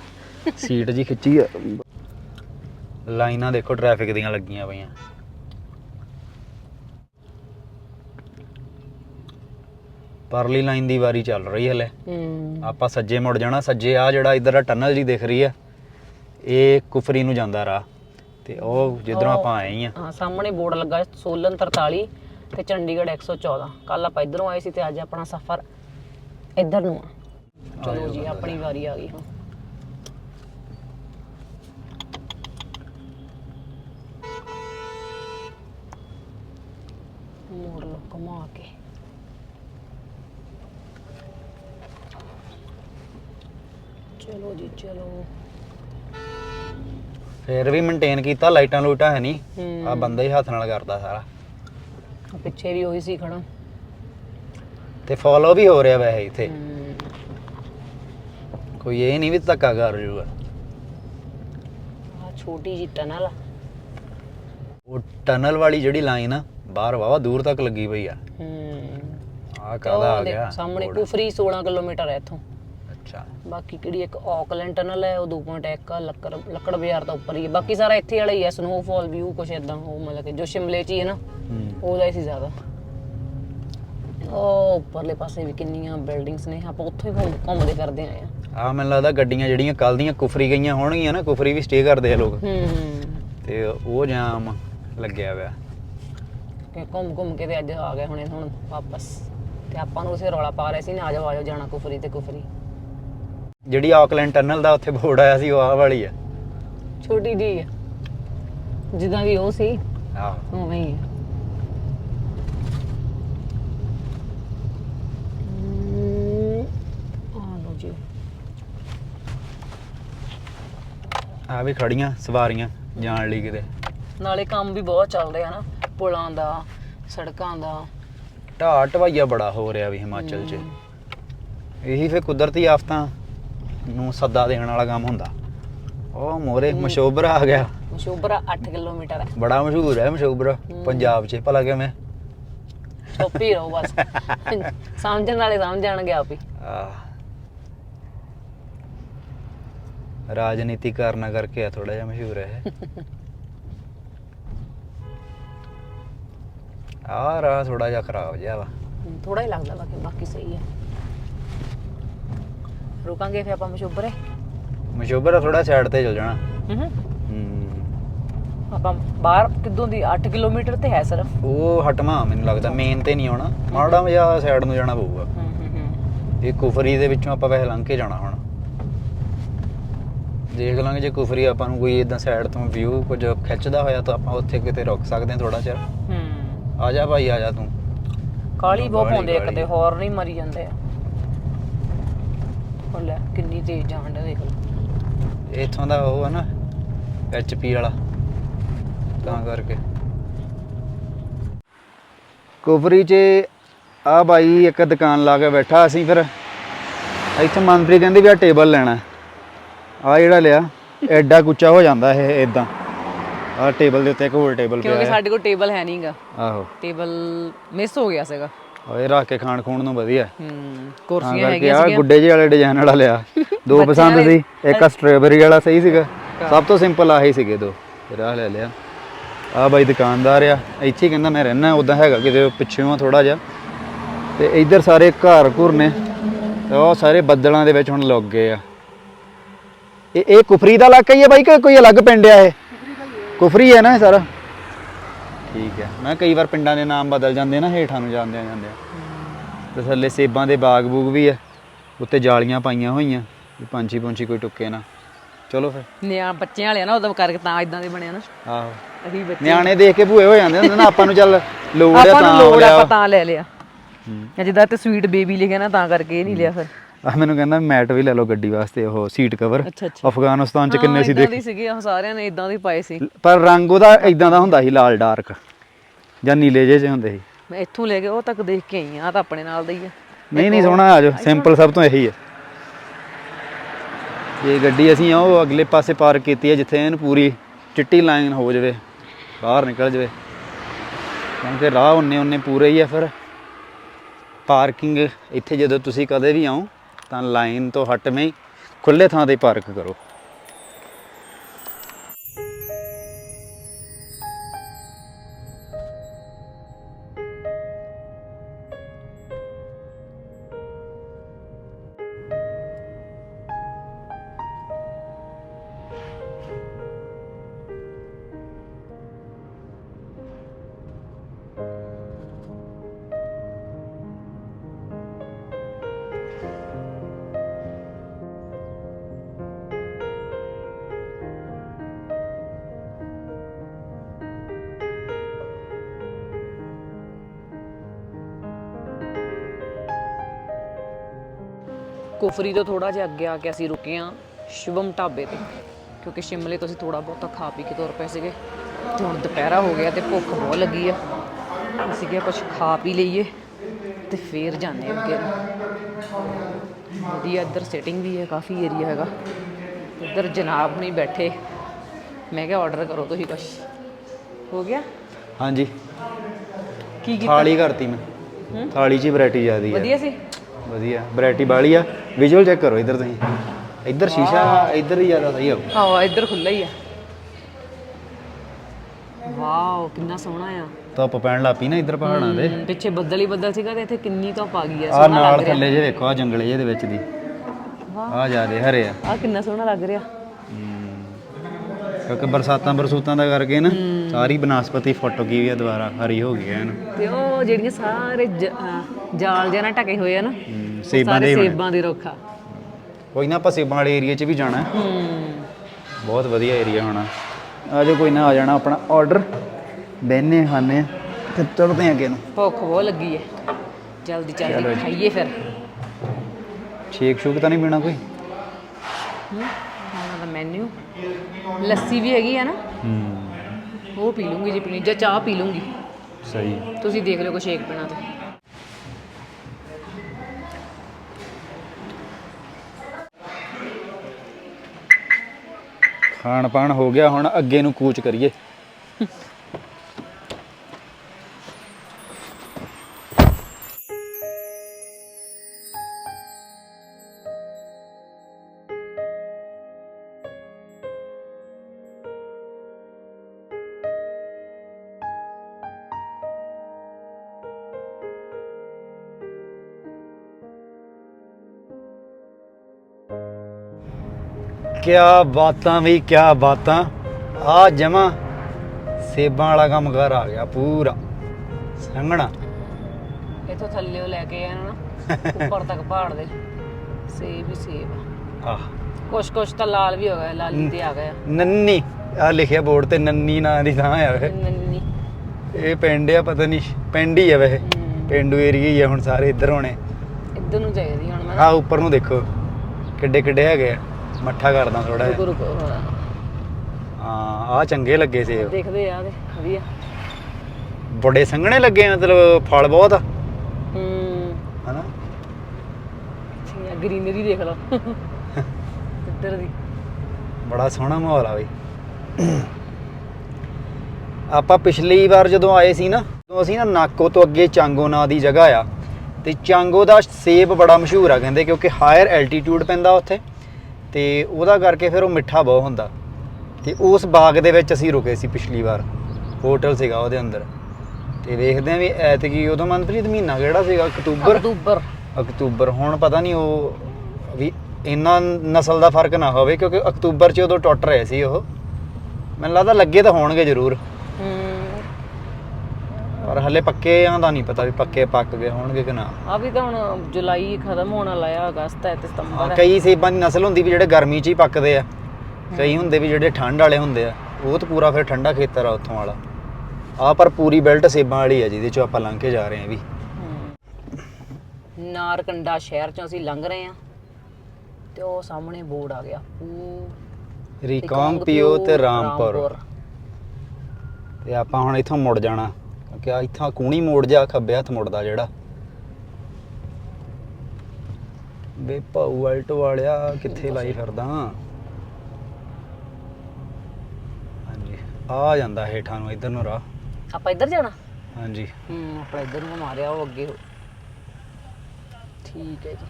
ਸੀਟ ਜੀ ਖਿੱਚੀ ਆ। ਲਾਈਨਾਂ ਦੇਖੋ ਟ੍ਰੈਫਿਕ ਦੀਆਂ ਲੱਗੀਆਂ ਪਈਆਂ। ਪਰਲੀ ਲਾਈਨ ਦੀ ਵਾਰੀ ਚੱਲ ਰਹੀ ਹਲੇ। ਹੂੰ। ਆਪਾਂ ਸੱਜੇ ਮੁੜ ਜਾਣਾ ਸੱਜੇ ਆ ਜਿਹੜਾ ਇਧਰ ਟਨਲ ਜੀ ਦਿਖ ਰਹੀ ਆ ਇਹ ਕੁਫਰੀ ਨੂੰ ਜਾਂਦਾ ਰਾਹ। ਤੇ ਉਹ ਜਿੱਧਰੋਂ ਆਪਾਂ ਆਏ ਆ। ਹਾਂ ਸਾਹਮਣੇ ਬੋਰਡ ਲੱਗਾ ਹੈ, ਸੋਲਨ 43 ਤੇ ਚੰਡੀਗੜ੍ਹ 114 ਕੱਲ ਆਪਾਂ ਇਧਰੋਂ ਆਏ ਸੀ ਤੇ ਅੱਜ ਆਪਣਾ ਸਫ਼ਰ ਇੱਧਰ ਨੂੰ ਆ। ਚਲੋ ਜੀ ਆਪਣੀ ਵਾਰੀ ਆ ਗਈ ਹੁਣ। ਮੋੜ ਲੋ ਕਮਾ ਕੇ। ਚਲੋ ਜੀ ਚਲੋ। ਫੇਰ ਵੀ ਮੇਨਟੇਨ ਕੀਤਾ ਲਾਈਟਾਂ ਲੂਟਾਂ ਹੈ ਨਹੀਂ। ਆ ਬੰਦਾ ਹੀ ਹੱਥ ਨਾਲ ਕਰਦਾ ਸਾਰਾ। ਪਿੱਛੇ ਵੀ ਉਹੀ ਸੀ ਖੜਾ। ਤੇ ਫੋਲੋ ਵੀ ਹੋ ਰਿਹਾ ਵੈਸੇ ਇੱਥੇ। ਕੋਈ ਇਹ ਨਹੀਂ ਵੀ ਧੱਕਾ ਕਰ ਆ ਛੋਟੀ ਜੀ ਟਨਲ ਉਹ ਟਨਲ ਵਾਲੀ ਜਿਹੜੀ ਲਾਈਨ ਆ ਬਾਹਰ ਵਾਵਾ ਦੂਰ ਤੱਕ ਲੱਗੀ ਪਈ ਆ। ਹੂੰ। ਆ ਕਾਹਦਾ ਆ ਗਿਆ? ਸਾਹਮਣੇ? ਕੁਫਰੀ 16 ਕਿਲੋਮੀਟਰ ਹੈ ਇੱਥੋਂ। ਬਾਕੀ ਕਿਹੜੀ ਇੱਕ ਔਕਲੈਂਡ ਟਨਲ ਹੈ ਉਹ 2.1 ਆ, ਲੱਕੜ ਲੱਕੜ ਬਾਜ਼ਾਰ ਦਾ ਉੱਪਰ ਹੀ ਹੈ। ਬਾਕੀ ਸਾਰਾ ਇੱਥੇ ਵਾਲਾ ਹੀ ਹੈ ਸਨੋਫਾਲ ਵਿਊ ਕੁਛ ਇਦਾਂ ਉਹ ਮਤਲਬ ਕਿ ਜੋ ਸ਼ਿਮਲੇ 'ਚ ਹੀ ਹੈ ਨਾ ਉਹਦਾ ਹੀ ਸੀ ਜ਼ਿਆਦਾ। ਉਹ ਉੱਪਰਲੇ ਪਾਸੇ ਵੀ ਕਿੰਨੀਆਂ ਬਿਲਡਿੰਗਸ ਨੇ ਆਪਾਂ ਉੱਥੋਂ ਹੀ ਘੁੰਮ- ਘੁੰਮਦੇ ਕਰਦੇ ਆਏ ਆ ਆ ਮੈਨੂੰ ਲੱਗਦਾ ਗੱਡੀਆਂ ਜਿਹੜੀਆਂ ਕੱਲ ਦੀਆਂ ਕੁਫਰੀ ਗਈਆਂ ਹੋਣਗੀਆਂ ਨਾ ਕੁਫਰੀ ਵੀ ਸਟੇ ਕਰਦੇ ਆ ਲੋਕ। ਹੂੰ ਤੇ ਉਹ ਜਾਮ ਲੱਗਿਆ ਹੋਇਆ। ਕਿ ਘੁੰਮ ਘੁੰਮ ਕੇ ਤੇ ਅੱਜ ਆ ਗਏ ਹੁਣੇ ਹੁਣ ਵਾਪਸ। ਤੇ ਆਪਾਂ ਨੂੰ ਉਸੇ ਰੌਲਾ ਪਾ ਰਹੇ ਸੀ ਨਾ ਆ ਜਾਓ ਆ ਜਾਓ ਜਾਣਾ ਕੁਫਰੀ ਤੇ ਕੁਫਰੀ। ਜਿਹੜੀ ਆਕਲੈਂਡ ਟਨਲ ਦਾ ਉੱਥੇ ਬੋਰਡ ਆਇਆ ਸੀ ਉਹ ਆਹ ਵਾਲੀ ਆ। ਛੋਟੀ ਜੀ ਆ। ਜਿੱਦਾਂ ਦੀ ਉਹ ਸੀ ਆਹੋ ਉਵੇਂ ਹੀ ਆ। ਹਮ, ਆ ਲਓ ਜੀ। ਆ ਵੀ ਖੜੀਆਂ ਸਵਾਰੀਆਂ ਜਾਣ ਲਈ ਕਿਤੇ। ਨਾਲੇ ਕੰਮ ਵੀ ਬਹੁਤ ਚੱਲਦੇ ਆ ਨਾ ਪੁਲਾਂ ਦਾ ਸੜਕਾਂ ਦਾ। ਢਾਹ ਢਵਾਈਆ ਬੜਾ ਹੋ ਰਿਹਾ ਵੀ ਹਿਮਾਚਲ 'ਚ। ਇਹੀ ਫੇ ਕੁਦਰਤੀ ਆਫਤਾਂ। ਨੂੰ ਸੱਦਾ ਦੇਣ ਵਾਲਾ ਕੰਮ ਹੁੰਦਾ। ਉਹ ਮੋਰੇ ਮਸ਼ੋਬਰਾ ਆ ਗਿਆ। ਮਸ਼ਹੂਰਾ 8 ਕਿਲੋਮੀਟਰ ਹੈ। ਬੜਾ ਮਸ਼ਹੂਰ ਹੈ ਮਸ਼ੋਬਰਾ ਪੰਜਾਬ 'ਚ ਭਲਾ ਕਿਵੇਂ? ਚੁੱਪ ਰਹੋ ਬਸ। ਸਮਝਣ ਵਾਲੇ ਸਮਝ ਜਾਣਗੇ ਆਪ ਹੀ। ਰਾਜਨੀਤੀ ਕਰਨਾ ਕਰਕੇ ਆ ਥੋੜਾ ਜਿਹਾ ਮਸ਼ਹੂਰ ਹੈ ਆ ਰਾਹ ਥੋੜਾ ਜਿਹਾ ਖਰਾਬ ਜਿਹਾ ਵਾ। ਥੋੜਾ ਹੀ ਲੱਗਦਾ ਬਾਕੀ ਬਾਕੀ ਸਹੀ ਹੈ। ਰੁਕਾਂਗੇ ਫਿਰ ਆਪਾਂ ਮਸ਼ਹੂਰੇ ਮਸ਼ੋਬਰਾ ਥੋੜਾ ਸਾਈਡ ਤੇ ਚਲ ਜਾਣਾ। ਹੂੰ ਹੂੰ। ਆਪਾਂ ਬਾਹਰ ਕਿੱਦੋਂ ਦੀ 8 ਕਿਲੋਮੀਟਰ ਤੇ ਹੈ ਸਿਰਫ? ਉਹ ਹਟਵਾ ਮੈਨੂੰ ਲੱਗਦਾ ਮੇਨ ਤੇ ਨਹੀਂ ਆਉਣਾ। ਮਾੜਾ ਜਿਹਾ ਸਾਈਡ ਨੂੰ ਜਾਣਾ ਪਊਗਾ। ਹੂੰ ਹੂੰ ਹੂੰ। ਇਹ ਕੁਫਰੀ ਦੇ ਵਿੱਚੋਂ ਆਪਾਂ ਵੈਸੇ ਲੰਘ ਕੇ ਜਾਣਾ ਹੁਣ। ਦੇਖ ਲਾਂਗੇ ਜੇ ਕੁਫਰੀ ਆਪਾਂ ਨੂੰ ਕੋਈ ਇਦਾਂ ਸਾਈਡ ਤੋਂ ਵਿਊ ਕੁਝ ਖਿੱਚਦਾ ਹੋਇਆ ਤਾਂ ਆਪਾਂ ਉੱਥੇ ਕਿਤੇ ਰੁਕ ਸਕਦੇ ਹਾਂ ਥੋੜਾ ਚਿਰ ਹੂੰ। ਆ ਜਾ ਭਾਈ ਆ ਜਾ ਤੂੰ। ਕਾਲੀ ਬਹੁਤ ਪਾਉਂਦੇ ਇੱਕ। ਤੇ ਹੋਰ ਨਹੀਂ ਮਰੀ ਜਾਂਦੇ ਆ। ਉਹ ਲੈ ਕਿੰਨੀ ਤੇਜ਼ ਜਾਣ ਦਾ ਦੇਖ ਲਓ। ਇੱਥੋਂ ਦਾ ਉਹ ਆ ਨਾ ਐਚਪੀ ਵਾਲਾ ਤਾਂ ਕਰਕੇ। ਕੁਫਰੀ 'ਚ ਆ ਬਾਈ ਇੱਕ ਦੁਕਾਨ ਲਾ ਕੇ ਬੈਠਾ ਅਸੀਂ ਫਿਰ ਇੱਥੇ ਮਨਪ੍ਰੀਤ ਕਹਿੰਦੀ ਵੀ ਆ ਟੇਬਲ ਲੈਣਾ ਆ ਜਿਹੜਾ ਲਿਆ ਐਡਾ ਕੁੱਚਾ ਹੋ ਜਾਂਦਾ ਇਹ ਇਦਾਂ ਆ ਟੇਬਲ ਦੇ ਉੱਤੇ ਇੱਕ ਹੋਰ ਟੇਬਲ ਪਿਆ ਕਿਉਂਕਿ ਹੈ। ਸਾਡੇ ਕੋਲ ਟੇਬਲ ਹੈ ਨਹੀਂਗਾ ਆਹੋ। ਟੇਬਲ ਮਿਸ ਹੋ ਗਿਆ ਸੀਗਾ। ਇਹ ਰੱਖ ਕੇ ਖਾਣ ਖੂਣ ਨੂੰ ਵਧੀਆ। ਹੂੰ ਕੁਰਸੀਆਂ ਹੈਗੀਆਂ ਆ ਸੀਗੀਆਂ। ਗੁੱਡੇ ਜਿਹੇ ਵਾਲੇ ਡਿਜ਼ਾਈਨ ਵਾਲਾ ਲਿਆ। ਦੋ ਪਸੰਦ। ਸੀ ਇੱਕ ਸਟ੍ਰਾਬੇਰੀ ਵਾਲਾ ਸਹੀ ਸੀਗਾ। ਸਭ ਤੋਂ ਸਿੰਪਲ ਆਹੀ ਸੀਗੇ ਦੋ। ਫਿਰ ਆਹ ਲੈ ਲਿਆ। ਆ ਬਾਈ ਦੁਕਾਨਦਾਰ ਆ। ਇੱਥੇ ਕਹਿੰਦਾ ਮੈਂ ਰਹਿਣਾ ਉਦਾਂ ਹੈਗਾ ਕਿਤੇ ਪਿੱਛੇੋਂ ਆ ਥੋੜਾ ਜਿਹਾ। ਤੇ ਇੱਧਰ ਸਾਰੇ ਘਰ ਘੁਰ ਨੇ। ਤੇ ਉਹ ਸਾਰੇ ਬੱਦਲਾਂ ਦੇ ਵਿੱਚ ਹੁਣ ਲੱਗ ਗਏ ਆ। ਇਹ ਇਹ ਕੁਫਰੀ ਦਾ ਇਲਾਕਾ ਹੀ ਹੈ ਬਾਈ ਕਿ ਕੋਈ ਅਲੱਗ ਪਿੰਡ ਆ ਇਹ? ਕੁਫਰੀ ਹੈ ਨਾ ਇਹ ਸਾਰਾ? ਠੀਕ ਹੈ। ਮੈਂ ਕਈ ਵਾਰ ਪਿੰਡਾਂ ਦੇ ਨਾਮ ਬਦਲ ਜਾਂਦੇ ਨਾ ਹੇਠਾਂ ਨੂੰ ਜਾਂਦੇ ਆ ਜਾਂਦੇ ਆ। ਤੇ ਥੱਲੇ ਸੇਬਾਂ ਦੇ ਬਾਗ ਬੂਗ ਵੀ ਆ ਉੱਤੇ ਜਾਲੀਆਂ ਪਾਈਆਂ ਹੋਈਆਂ ਵੀ ਪੰਛੀ ਪੁੰਛੀ ਕੋਈ ਟੁੱਕੇ ਨਾ। ਚਲੋ ਫਿਰ। ਨਿਆ ਬੱਚਿਆਂ ਵਾਲੇ ਆ ਨਾ ਉਦੋਂ ਕਰਕੇ ਤਾਂ ਇਦਾਂ ਦੇ ਬਣਿਆ ਨਾ। ਆਹੋ। ਅਸੀਂ ਬੱਚੇ ਨਿਆਣੇ ਦੇਖ ਕੇ ਭੂਏ ਹੋ ਜਾਂਦੇ ਹੁੰਦੇ ਨਾ ਆਪਾਂ ਨੂੰ ਚੱਲ ਲੋੜ ਆ ਆਪਾਂ ਨੂੰ ਤਾਂ ਲੋੜ ਆ ਆਪਾਂ ਤਾਂ ਲੈ ਲਿਆ। ਜਿੱਦਾਂ ਤੇ ਸਵੀਟ ਬੇਬੀ ਲਿਖਿਆ ਨਾ ਤਾਂ ਕਰਕੇ ਇਹ ਨਹੀਂ ਲਿਆ ਫਿਰ। ਆ ਮੈਨੂੰ ਕਹਿੰਦਾ ਮੈਟ ਵੀ ਲੈ ਲਓ ਗੱਡੀ ਵਾਸਤੇ ਉਹ ਸੀਟ ਕਵਰ ਅੱਛਾ ਅੱਛਾ। ਅਫਗਾਨਿਸਤਾਨ ਚ ਕਿੰਨੇ ਸੀ ਦੇਖ ਦੀ ਸੀਗੇ ਉਹ ਸਾਰਿਆਂ ਨੇ ਇਦਾਂ ਦੇ ਪਾਏ ਸੀ। ਪਰ ਰੰਗ ਉਹਦਾ ਇਦਾਂ ਦਾ ਹੁੰਦਾ ਸੀ ਲਾਲ ਡਾਰਕ। ਜਾਂ ਨੀਲੇ ਜਿਹੇ ਚ ਹੁੰਦੇ ਸੀ। ਮੈਂ ਇੱਥੋਂ ਲੈ ਕੇ ਉਹ ਤੱਕ ਦੇਖ ਕੇ ਆਈ ਆ ਤਾਂ ਆਪਣੇ ਨਾਲ ਦਾ ਹੀ ਆ। ਨਹੀਂ ਨਹੀਂ ਸੋਹਣਾ ਆ ਜਾਓ ਸਿੰਪਲ ਸਭ ਤੋਂ ਇਹੀ ਹੈ ਇਹ ਗੱਡੀ ਅਸੀਂ ਉਹ ਅਗਲੇ ਪਾਸੇ ਪਾਰਕ ਕੀਤੀ ਹੈ ਜਿੱਥੇ ਇਹਨੂੰ ਪੂਰੀ ਚਿੱਟੀ ਲਾਈਨ ਹੋ ਜਾਵੇ ਬਾਹਰ ਨਿਕਲ ਜਾਵੇ। ਕਿਉਂਕਿ ਰਾਹ ਉਹਨੇ ਉਹਨੇ ਪੂਰੇ ਹੀ ਆ ਫਿਰ। ਪਾਰਕਿੰਗ ਇੱਥੇ ਜਦੋਂ ਤੁਸੀਂ ਕਦੇ ਵੀ ਆਓ ਤਾਂ ਲਾਈਨ ਤੋਂ ਹਟ ਹੀ ਖੁੱਲੇ ਥਾਂ ਤੇ ਪਾਰਕ ਕਰੋ। ਕੁਫਰੀ ਤੋਂ ਥੋੜਾ ਜਿਹਾ ਅੱਗੇ ਆ ਕੇ ਅਸੀਂ ਰੁਕੇ ਆ ਸ਼ਿਵਮ ਢਾਬੇ ਤੇ ਕਿਉਂਕਿ ਸ਼ਿਮਲੇ ਤੋਂ ਅਸੀਂ ਥੋੜਾ ਬਹੁਤਾ ਖਾ ਪੀ ਕੇ ਤੁਰ ਪਏ ਸੀਗੇ। ਤੇ ਹੁਣ ਦੁਪਹਿਰਾ ਹੋ ਗਿਆ ਤੇ ਭੁੱਖ ਬਹੁਤ ਲੱਗੀ ਆ। ਅਸੀਂ ਕਿਹਾ ਕੁਝ ਖਾ ਪੀ ਲਈਏ ਤੇ ਫੇਰ ਜਾਂਦੇ ਅੱਗੇ। ਵਧੀਆ ਇੱਧਰ ਸੈਟਿੰਗ ਵੀ ਹੈ ਕਾਫੀ ਏਰੀਆ ਹੈਗਾ। ਇੱਧਰ ਜਨਾਬ ਨਹੀਂ ਬੈਠੇ। ਮੈਂ ਕਿਹਾ ਆਰਡਰ ਕਰੋ ਤੁਸੀਂ ਕੁਝ ਹੋ ਗਿਆ? ਹਾਂਜੀ। ਕੀ ਕੀਤਾ? ਥਾਲੀ ਕਰਤੀ ਮੈਂ। ਥਾਲੀ 'ਚ ਹੀ ਵੈਰਾਈਟੀ ਜ਼ਿਆਦੀ ਆ ਵਧੀਆ ਸੀ? ਵਧੀਆ ਵੈਰਾਈਟੀ ਬਾਲੀ ਆ। ਵਿਜ਼ੂਅਲ ਚੈੱਕ ਕਰੋ ਇੱਧਰ ਤੁਸੀਂ। ਇੱਧਰ ਸ਼ੀਸ਼ਾ। ਇੱਧਰ ਹੀ ਜ਼ਿਆਦਾ ਸਹੀ ਆ। ਹਾਂ ਇੱਧਰ ਖੁੱਲਾ ਹੀ ਆ। ਵਾਓ ਕਿੰਨਾ ਸੋਹਣਾ ਆ। ਧੁੱਪ ਪੈਣ ਲੱਪੀ ਨਾ ਇੱਧਰ ਪਹਾੜਾਂ ਦੇ। ਪਿੱਛੇ ਬੱਦਲ ਹੀ ਬੱਦਲ ਸੀਗਾ ਤੇ ਇੱਥੇ ਕਿੰਨੀ ਧੁੱਪ ਆ ਗਈ ਆ ਆ ਸੋਹਣਾ ਨਾਲ ਲੱਗ ਰਿਹਾ। ਥੱਲੇ ਜੇ ਵੇਖੋ ਆ ਜੰਗਲੇ ਜਿਹੇ ਦੇ ਵਿੱਚ ਦੀ। ਆ ਜਿਆਦੇ ਹਰੇ ਆ। ਆ ਕਿੰਨਾ ਸੋਹਣਾ ਲੱਗ ਰਿਹਾ। ਕਿਉਂਕਿ ਬਰਸਾਤਾਂ ਬਰਸੂਤਾਂ ਦਾ ਕਰਕੇ ਨਾ ਸਾਰੀ ਬਨਸਪਤੀ ਫੁੱਟ ਗਈ ਆ ਦੁਬਾਰਾ ਹਰੀ ਹੋ ਗਈ ਐ ਇਹਨੂੰ ਤੇ ਉਹ ਜਿਹੜੀਆਂ ਸਾਰੇ ਜ- ਅਹ, ਜਾਲ ਜਿਹਾ ਨਾਲ ਢਕੇ ਹੋਏ ਆ ਨਾ ਸੇਬਾਂ ਸਾਰੇ ਦੇ। ਸੇਬਾਂ ਦੇ ਰੁੱਖ ਕੋਈ ਨਾ ਆਪਾਂ ਸੇਬਾਂ ਵਾਲੇ ਏਰੀਆ 'ਚ ਵੀ ਜਾਣਾ। ਹੈ। ਹੂੰ ਬਹੁਤ ਵਧੀਆ ਏਰੀਆ ਹੋਣਾ। ਆ ਜਾਓ ਕੋਈ ਨਾ ਆ ਜਾਣਾ ਆਪਣਾ ਆਰਡਰ ਬਹਿਨੇ ਖਾਣੇ ਤੇ ਆ ਅੱਗੇ ਨੂੰ। ਭੁੱਖ ਬਹੁਤ ਲੱਗੀ ਹੈ ਜਲਦੀ ਜਲਦੀ ਖਾਈਏ ਫਿਰ। ਸ਼ੇਕ ਸ਼ੂਕ ਤਾਂ ਨਹੀਂ ਪੀਣਾ ਕੋਈ? ਹੂੰ। ਦਾ ਮੈਨੂ ਲੱਸੀ ਵੀ ਹੈਗੀ ਆ ਨਾ। ਹੂੰ। ਉਹ ਪੀ ਲੂੰਗੀ ਜੇ ਪੀਣੀ ਜਾਂ ਚਾਹ ਪੀ ਲੂੰਗੀ। ਸਹੀ। ਤੁਸੀਂ ਦੇਖ ਲਿਓ ਕੋਈ ਸ਼ੇਕ ਪੀਣਾ ਤੇ ਖਾਣ ਪਾਣ ਹੋ ਗਿਆ ਹੁਣ ਅੱਗੇ ਨੂੰ ਕੂਚ ਕਰੀਏ। ਕਿਆ ਬਾਤਾਂ ਵੀ ਕਿਆ ਬਾਤਾਂ। ਆ ਜਮਾ ਸੇਬਾਂ ਵਾਲਾ ਕੰਮ ਘਰ ਆ ਗਿਆ ਪੂਰਾ। ਸੰਘਣਾ। ਇਥੋਂ ਥੱਲੇ ਲੈ ਕੇ ਆਇਆ ਨਾ ਉੱਪਰ ਤੱਕ ਪਹਾੜ ਦੇ। ਸੇਬ ਹੀ ਸੇਬ ਆ। ਆਹ। ਕੁਛ ਕੁਛ ਤਾਂ ਲਾਲ ਵੀ ਹੋ ਗਿਆ ਲਾਲੀ ਤੇ ਆ ਗਿਆ। ਨੰਨੀ। ਆ ਲਿਖਿਆ ਬੋਰਡ ਤੇ ਨੰਨੀ ਨਾਂ ਦੀ ਥਾਂ ਆ ਵੇ ਨੰਨੀ। ਇਹ ਪਿੰਡ ਆ ਪਤਾ ਨਹੀਂ ਪਿੰਡ ਹੀ ਆ ਵੈਸੇ। ਪਿੰਡੂ ਏਰੀਆ ਹੀ ਆ ਹੁਣ ਸਾਰੇ ਇੱਧਰ ਹੋਣੇ। ਇੱਧਰ ਨੂੰ ਚਾਹੀਦੀ ਹੁਣ ਮੈਂ। ਆ ਉੱਪਰ ਨੂੰ ਦੇਖੋ ਕਿੱਡੇ ਕਿੱਡੇ ਹੈਗੇ ਆ। ਮੱਠਾ ਕਰਦਾ ਥੋੜਾ ਰੁਕੋ ਜਿਹਾ। ਰੁਕੋ ਹਾਂ। ਆ ਚੰਗੇ ਲੱਗੇ ਸੇਬ ਦੇਖਦੇ ਆ ਤੇ ਵਧੀਆ। ਬੜੇ ਸੰਘਣੇ ਲੱਗੇ ਮਤਲਬ ਫਲ ਬਹੁਤ ਆ। ਹੂੰ। ਹਨਾ? ਗ੍ਰੀਨਰੀ ਦੇਖ ਲਓ। ਇੱਧਰ ਦੀ। ਬੜਾ ਸੋਹਣਾ ਮਾਹੌਲ ਆ ਬਈ। ਆਪਾਂ ਪਿਛਲੀ ਵਾਰ ਜਦੋਂ ਆਏ ਸੀ ਨਾ ਉਦੋਂ ਅਸੀਂ ਨਾ ਨਾਕੋ ਤੋਂ ਅੱਗੇ ਚਾਂਗੋ ਨਾਂ ਦੀ ਜਗ੍ਹਾ ਆ। ਤੇ ਚਾਂਗੋ ਦਾ ਸੇਬ ਬੜਾ ਮਸ਼ਹੂਰ ਆ ਕਹਿੰਦੇ ਕਿਉਂਕਿ ਹਾਇਰ ਐਲਟੀਟਿਊਡ ਪੈਂਦਾ ਉੱਥੇ। ਤੇ ਉਹਦਾ ਕਰਕੇ ਫਿਰ ਉਹ ਮਿੱਠਾ ਬਹੁਤ ਹੁੰਦਾ। ਤੇ ਉਸ ਬਾਗ ਦੇ ਵਿੱਚ ਅਸੀਂ ਰੁਕੇ ਸੀ ਪਿਛਲੀ ਵਾਰ। ਹੋਟਲ ਸੀਗਾ ਉਹਦੇ ਅੰਦਰ। ਤੇ ਵੇਖਦੇ ਆ ਵੀ ਐਤਕੀ ਉਦੋਂ ਮਨਪ੍ਰੀਤ ਮਹੀਨਾ ਕਿਹੜਾ ਸੀਗਾ? ਅਕਤੂਬਰ? ਅਕਤੂਬਰ। ਅਕਤੂਬਰ। ਹੁਣ ਪਤਾ ਨਹੀਂ ਉਹ ਵੀ ਇੰਨਾ ਨਸਲ ਦਾ ਫ਼ਰਕ ਨਾ ਹੋਵੇ ਕਿਉਂਕਿ ਅਕਤੂਬਰ 'ਚ ਉਦੋਂ ਟੁੱਟ ਰਹੇ ਸੀ ਉਹ। ਮੈਨੂੰ ਲੱਗਦਾ ਲੱਗੇ ਤਾਂ ਹੋਣਗੇ ਜ਼ਰੂਰ। ਪਰ ਹਲੇ ਪੱਕੇ ਆਂ ਦਾ ਨਹੀਂ ਪਤਾ ਵੀ ਪੱਕੇ ਪੱਕ ਗਏ ਹੋਣਗੇ ਕਿ ਨਾ। ਆ ਵੀ ਤਾਂ ਹੁਣ ਜੁਲਾਈ ਖਤਮ ਹੋਣ ਵਾਲਾ ਆ ਅਗਸਤ ਹੈ ਤੇ ਸਤੰਬਰ ਹੈ ਕਈ ਸੇਬਾਂ ਦੀ ਨਸਲ ਹੁੰਦੀ ਵੀ ਜਿਹੜੇ ਗਰਮੀ 'ਚ ਹੀ ਪੱਕਦੇ ਆ। ਕਈ ਹੁੰਦੇ ਵੀ ਜਿਹੜੇ ਠੰਡ ਵਾਲੇ ਹੁੰਦੇ ਆ। ਉਹ ਤਾਂ ਪੂਰਾ ਫਿਰ ਠੰਡਾ ਖੇਤਰ ਆ ਉੱਥੋਂ ਵਾਲਾ। ਆ ਪਰ ਪੂਰੀ ਬੈਲਟ ਸੇਬਾਂ ਵਾਲੀ ਆ ਜਿਹਦੇ 'ਚੋਂ ਆਪਾਂ ਲੰਘ ਕੇ ਜਾ ਰਹੇ ਆ ਵੀ। ਹੂੰ। ਨਾਰਕੰਡਾ ਸ਼ਹਿਰ ਚੋਂ ਅਸੀਂ ਲੰਘ ਰਹੇ ਆ ਤੇ ਉਹ ਸਾਹਮਣੇ ਬੋਰਡ ਆ ਗਿਆ। ਪੂ ਰੀਕੌਂਗ ਪੀਓ ਤੇ ਰਾਮਪੁਰ। ਤੇ ਆਪਾਂ ਹੁਣ ਇੱਥੋਂ ਮੁੜ ਜਾਣਾ। ਕਿਉਂਕਿ ਆ ਇੱਥਾਂ ਕੂਣੀ ਮੋੜ ਜਾ ਖੱਬੇ ਹੱਥ ਮੁੜਦਾ ਜਿਹੜਾ। ਬੇ ਭਾਊ ਅਲਟੋ ਵਾਲਿਆ ਕਿੱਥੇ ਲਾਈ ਫਿਰਦਾ? ਹਾਂਜੀ ਆ ਜਾਂਦਾ ਹੇਠਾਂ ਨੂੰ ਇਧਰ ਨੂੰ ਰਾਹ। ਆਪਾਂ ਇੱਧਰ ਜਾਣਾ? ਹਾਂਜੀ। ਹੂੰ ਆਪਾਂ ਇੱਧਰ ਨੂੰ ਘੁਮਾ ਰਿਹਾ ਉਹ ਅੱਗੇ। ਠੀਕ ਹੈ ਜੀ।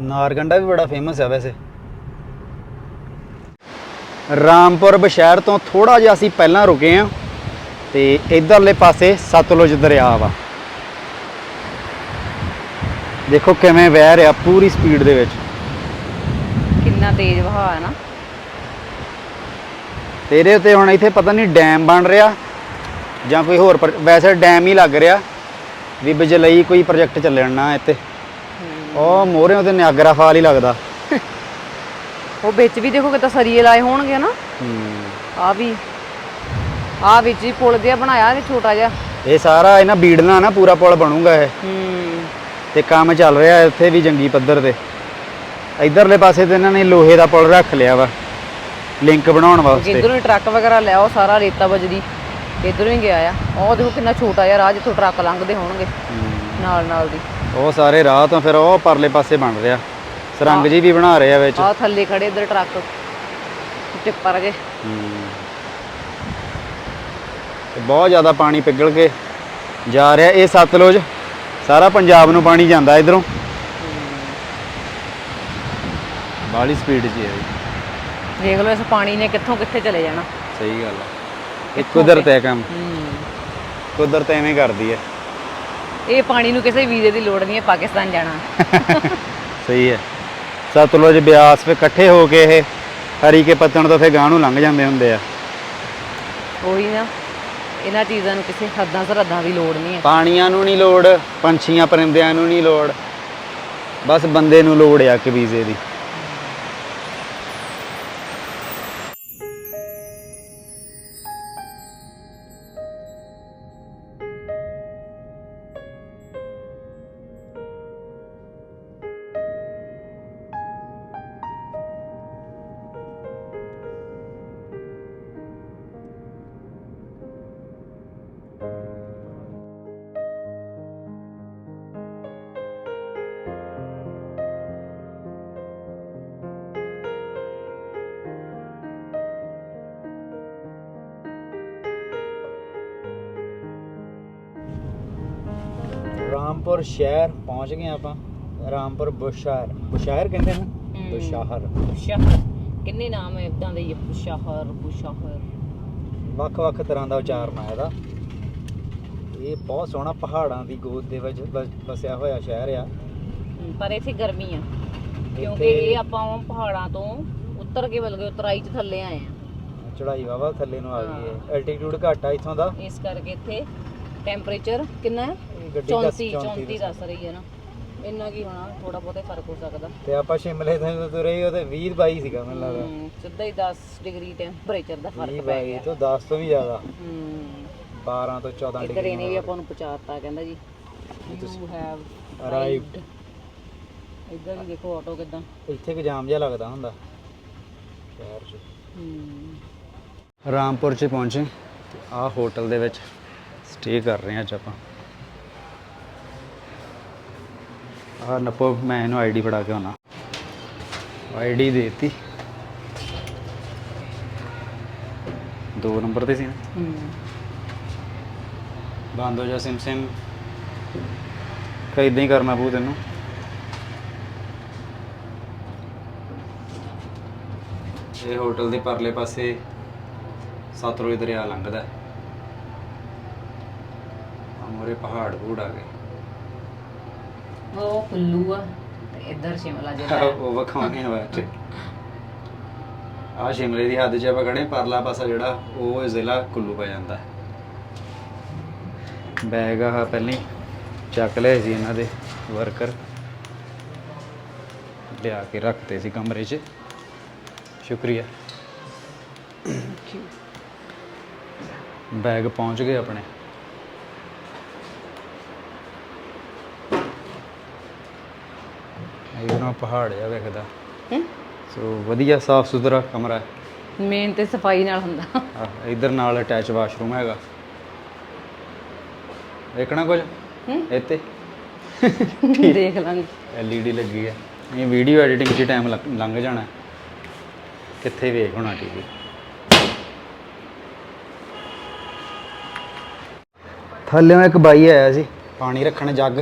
ਨਾਰਗੰਡਾ ਵੀ ਬੜਾ ਫੇਮਸ ਹੈ ਵੈਸੇ। ਰਾਮਪੁਰ ਬਸ਼ਹਿਰ ਤੋਂ ਥੋੜਾ ਜਿਹਾ ਅਸੀਂ ਪਹਿਲਾਂ ਰੁਕੇ ਆ ਤੇ ਇਧਰਲੇ ਪਾਸੇ ਸਤਲੁਜ ਦਰਿਆ ਵਾ। ਦੇਖੋ ਕਿਵੇਂ ਵਹਿ ਰਿਹਾ ਪੂਰੀ ਸਪੀਡ ਦੇ ਵਿੱਚ। ਕਿੰਨਾ ਤੇਜ਼ ਵਹਾਅ ਹੈ ਨਾ। ਤੇਰੇ ਉੱਤੇ ਹੁਣ ਇੱਥੇ ਪਤਾ ਨਹੀਂ ਡੈਮ ਬਣ ਰਿਹਾ ਜਾਂ ਕੋਈ ਹੋਰ ਵੈਸੇ ਡੈਮ ਹੀ ਲੱਗ ਰਿਹਾ। ਵੀ ਬਿਜਲਈ ਕੋਈ ਪ੍ਰੋਜੈਕਟ ਚੱਲਣਾ ਇੱਥੇ। ਉਹ ਮੋਹਰੇ ਉਹਦੇ ਨਿਆਗਰਾ ਫਾਲ ਹੀ ਲੱਗਦਾ। ਉਹ ਵਿੱਚ ਵੀ ਦੇਖੋ ਕਿਤਾ ਸਰੀਏ ਲਾਏ ਹੋਣਗੇ ਨਾ ਆ ਵੀ ਆ ਵਿੱਚ ਹੀ ਪੁਲ ਜਿਹਾ ਬਣਾਇਆ ਤੇ ਛੋਟਾ ਜਿਹਾ। ਇਹ ਸਾਰਾ ਇਹਨਾਂ ਬੀੜਨਾ ਨਾ ਪੂਰਾ ਪੁਲ ਬਣੂਗਾ ਇਹ। ਹੂੰ। ਤੇ ਕੰਮ ਚੱਲ ਰਿਹਾ ਹੈ ਇੱਥੇ ਵੀ ਜੰਗੀ ਪੱਧਰ ਤੇ। ਇਧਰਲੇ ਪਾਸੇ ਤੇ ਇਹਨਾਂ ਨੇ ਲੋਹੇ ਦਾ ਪੁਲ ਰੱਖ ਲਿਆ ਵਾ ਲਿੰਕ ਬਣਾਉਣ ਵਾਸਤੇ। ਜਿੱਧਰੋਂ ਹੀ ਟਰੱਕ ਵਗੈਰਾ ਲਿਆ ਉਹ ਸਾਰਾ ਰੇਤਾ ਬਜਰੀ ਇਧਰੋਂ ਹੀ ਗਿਆ ਆ। ਉਹ ਦੇਖੋ ਕਿੰਨਾ ਛੋਟਾ ਜਿਹਾ ਰਾਹ ਜਿੱਥੋਂ ਟਰੱਕ ਲੰਘਦੇ ਹੋਣਗੇ ਨਾਲ ਨਾਲ ਦੀ। ਉਹ ਸਾਰੇ ਰਾਹ ਤੋਂ ਫਿਰ ਉਹ ਪਰਲੇ ਪਾਸੇ ਬਣ ਰਿਹਾ। ਸਰੰਗ ਜੀ ਵੀ ਬਣਾ ਰਹੇ ਆ ਵਿੱਚ। ਆ ਥੱਲੇ ਖੜੇ ਇਧਰ ਟਰੱਕ। ਟਿੱਪਰ ਗਏ। ਤੇ ਬਹੁਤ ਜ਼ਿਆਦਾ ਪਾਣੀ ਪਿਘਲ ਕੇ ਜਾ ਰਿਹਾ ਇਹ ਸਤਲੁਜ। ਸਾਰਾ ਪੰਜਾਬ ਨੂੰ ਪਾਣੀ ਜਾਂਦਾ ਇਧਰੋਂ। ਬਾਲੀ ਸਪੀਡ 'ਚ ਹੈ। ਦੇਖ ਲਓ ਇਸ ਪਾਣੀ ਨੇ ਕਿੱਥੋਂ ਕਿੱਥੇ ਚਲੇ ਜਾਣਾ। ਸਹੀ ਗੱਲ ਹੈ ਇਹ ਕੁਦਰਤ ਹੈ ਕੰਮ। ਹੂੰ। ਕੁਦਰਤ ਐਵੇਂ ਕਰਦੀ ਹੈ। ਇਹ ਪਾਣੀ ਨੂੰ ਕਿਸੇ ਵੀਜ਼ੇ ਦੀ ਲੋੜ ਨਹੀਂ ਹੈ ਪਾਕਿਸਤਾਨ ਜਾਣਾ। ਸਹੀ ਹੈ। ਸਤਲੁਜ ਬਿਆਸ ਫੇ ਇਕੱਠੇ ਹੋ ਕੇ ਇਹ ਹਰੀ ਕੇ ਪੱਤਣ ਤੋਂ ਫੇ ਗਾਂ ਨੂੰ ਲੰਘ ਜਾਂਦੇ ਹੁੰਦੇ ਆ। ਉਹੀ ਨਾ ਇਹਨਾਂ ਚੀਜ਼ਾਂ ਨੂੰ ਕਿਸੇ ਹੱਦਾਂ ਸਰਹੱਦਾਂ ਦੀ ਲੋੜ ਨਹੀਂ ਹੈ। ਪਾਣੀਆਂ ਨੂੰ ਨਹੀਂ ਲੋੜ ਪੰਛੀਆਂ ਪਰਿੰਦਿਆਂ ਨੂੰ ਨਹੀਂ ਲੋੜ ਬਸ ਬੰਦੇ ਨੂੰ ਲੋੜ ਆ ਕਿ ਵੀਜ਼ੇ ਦੀ। ਰਾਮਪੁਰ ਸ਼ਹਿਰ ਪਹੁੰਚ ਗਏ ਆਪਾਂ। ਰਾਮਪੁਰ ਬੁਸ਼ਹਿਰ। ਬੁਸ਼ਹਿਰ ਕਹਿੰਦੇ ਨੇ। ਬੁਸ਼ਹਿਰ। ਸ਼ਹਿਰ ਕਿੰਨੇ ਨਾਮ ਹੈ ਇਦਾਂ ਦੇ? ਸ਼ਹਿਰ ਬੁਸ਼ਹਿਰ। ਵੱਖ-ਵੱਖ ਤਰ੍ਹਾਂ ਦਾ ਉਚਾਰਨ ਆ ਇਹਦਾ। ਇਹ ਬਹੁਤ ਸੋਹਣਾ ਪਹਾੜਾਂ ਦੀ ਗੋਦ ਦੇ ਵਿੱਚ ਵਸਿਆ ਹੋਇਆ ਸ਼ਹਿਰ ਆ। ਪਰ ਇੱਥੇ ਗਰਮੀ ਆ। ਕਿਉਂਕਿ ਇਹ ਆਪਾਂ ਉਹ ਪਹਾੜਾਂ ਤੋਂ ਉੱਤਰ ਕੇ ਬਲਗੇ ਉਤਰਾਈ ਚ ਥੱਲੇ ਆਏ ਆ। ਚੜਾਈ ਵਾਵਾ ਥੱਲੇ ਨੂੰ ਆ ਗਈ ਹੈ। ਐਲਟੀਟਿਊਡ ਘੱਟ ਆ ਇੱਥੋਂ ਦਾ। ਇਸ ਕਰਕੇ ਇੱਥੇ ਟੈਂਪਰੇਚਰ ਕਿੰਨਾ ਹੈ? ਗੱਡੀ ਦੱਸ 34 34 34 ਦੱਸ। ਰਹੀ ਹੈ ਨਾ। ਇੰਨਾ ਕੀ ਹੋਣਾ ਥੋੜਾ ਬਹੁਤਾ ਹੀ ਫ਼ਰਕ ਹੋ ਸਕਦਾ। ਤੇ ਆਪਾਂ ਸ਼ਿਮਲੇ ਤੋਂ ਤੁਰੇ ਸੀ, ਉਹਦੇ 20 22 ਸੀਗਾ ਮੈਨੂੰ ਲੱਗਦਾ। ਹਮ, ਸਿੱਧਾ ਹੀ 10 ਡਿਗਰੀ ਟੈਂਪਰੇਚਰ ਦਾ 20 ਫ਼ਰਕ ਪੈ 22 ਗਿਆ। ਤੋਂ 10 ਤੋਂ ਵੀ ਜ਼ਿਆਦਾ। ਹਮ 12 ਤੋਂ 14 ਇੱਧਰ ਡਿਗਰੀ ਇਹਨੇ ਵੀ ਆਪਾਂ ਨੂੰ ਪਹੁੰਚਾਤਾ ਕਹਿੰਦਾ ਜੀ। You have Arrived. ਇੱਧਰ ਵੀ ਦੇਖੋ ਆਟੋ ਕਿਦਾਂ। ਇੱਥੇ ਕਿ ਜਾਮ ਜਿਹਾ ਲੱਗਦਾ ਹੁੰਦਾ। ਸ਼ਹਿਰ 'ਚ। ਹੂੰ। ਰਾਮਪੁਰ 'ਚ ਪਹੁੰਚੇ। ਆ ਹੋਟਲ ਦੇ ਵਿੱਚ ਸਟੇ ਕਰ ਰਹੇ ਹਾਂ ਅੱਜ ਆਪਾਂ। ਆ ਨੱਪੋ ਮੈਂ ਇਹਨੂੰ ਆਈਡੀ ਫੜਾ ਕੇ ਆਉਣਾ। ਆਈਡੀ ਦੇਤੀ। ਦੋ ਨੰਬਰ ਤੇ ਸੀ ਨਾ। ਹੂੰ। ਬੰਦ ਹੋ ਜਾ ਸਿਮ ਸਿਮ। ਇਦਾਂ ਹੀ ਕਰਨਾ ਪਊ ਤੈਨੂੰ ਇਹ ਹੋਟਲ ਦੇ ਪਰਲੇ ਪਾਸੇ ਸਤਲੁਜ ਦਰਿਆ ਲੰਘਦਾ। ਮੋਰੇ ਪਹਾੜ ਪੂੜ ਆ ਗਏ। ਉਹ ਕੁੱਲੂ ਆ ਤੇ ਇੱਧਰ ਸ਼ਿਮਲਾ ਜਿਹੜਾ ਉਹ ਵਖਾਉਣੇ ਆ ਬਾਅਦ ਚ। ਆ ਸ਼ਿਮਲੇ ਦੀ ਹੱਦ 'ਚ ਆਪਾਂ ਖੜੇ ਪਰਲਾ ਪਾਸਾ ਜਿਹੜਾ ਉਹ ਜ਼ਿਲ੍ਹਾ ਕੁੱਲੂ ਪੈ ਜਾਂਦਾ। ਹੈ ਬੈਗ ਆ ਪਹਿਲਾਂ ਹੀ ਚੱਕ ਲਿਆ ਸੀ ਇਹਨਾਂ ਦੇ ਵਰਕਰ। ਲਿਆ ਕੇ ਰੱਖਤੇ ਸੀ ਕਮਰੇ 'ਚ। ਸ਼ੁਕਰੀਆ। ਬੈਗ ਪਹੁੰਚ ਗਏ ਆਪਣੇ। ਇਹਨਾਂ ਪਹਾੜ ਆ ਵੇਖਦਾ। ਹੂੰ? ਸੋ ਵਧੀਆ ਸਾਫ਼ ਸੁਥਰਾ ਕਮਰਾ ਹੈ। ਮੇਨ ਤੇ ਸਫ਼ਾਈ ਨਾਲ ਹੁੰਦਾ। ਆਹ, ਇੱਧਰ ਨਾਲ ਅਟੈਚ ਵਾਸ਼ਰੂਮ ਹੈਗਾ। ਦੇਖਣਾ ਕੁਝ? ਹੂੰ? ਇੱਥੇ? ਦੇਖ ਲਾਂਗੇ। ਐਲਈਡੀ ਲੱਗੀ ਹੈ। ਇਹ ਵੀਡੀਓ ਐਡੀਟਿੰਗ 'ਚ ਟਾਈਮ ਲੰਘ ਜਾਣਾ। ਹੈ। ਕਿੱਥੇ ਵੇਖ ਹੋਣਾ ਟੀਵੀ ਥੱਲੇੋਂ ਇੱਕ ਬਾਈ ਆਇਆ ਸੀ। ਪਾਣੀ ਰੱਖਣ ਜੱਗ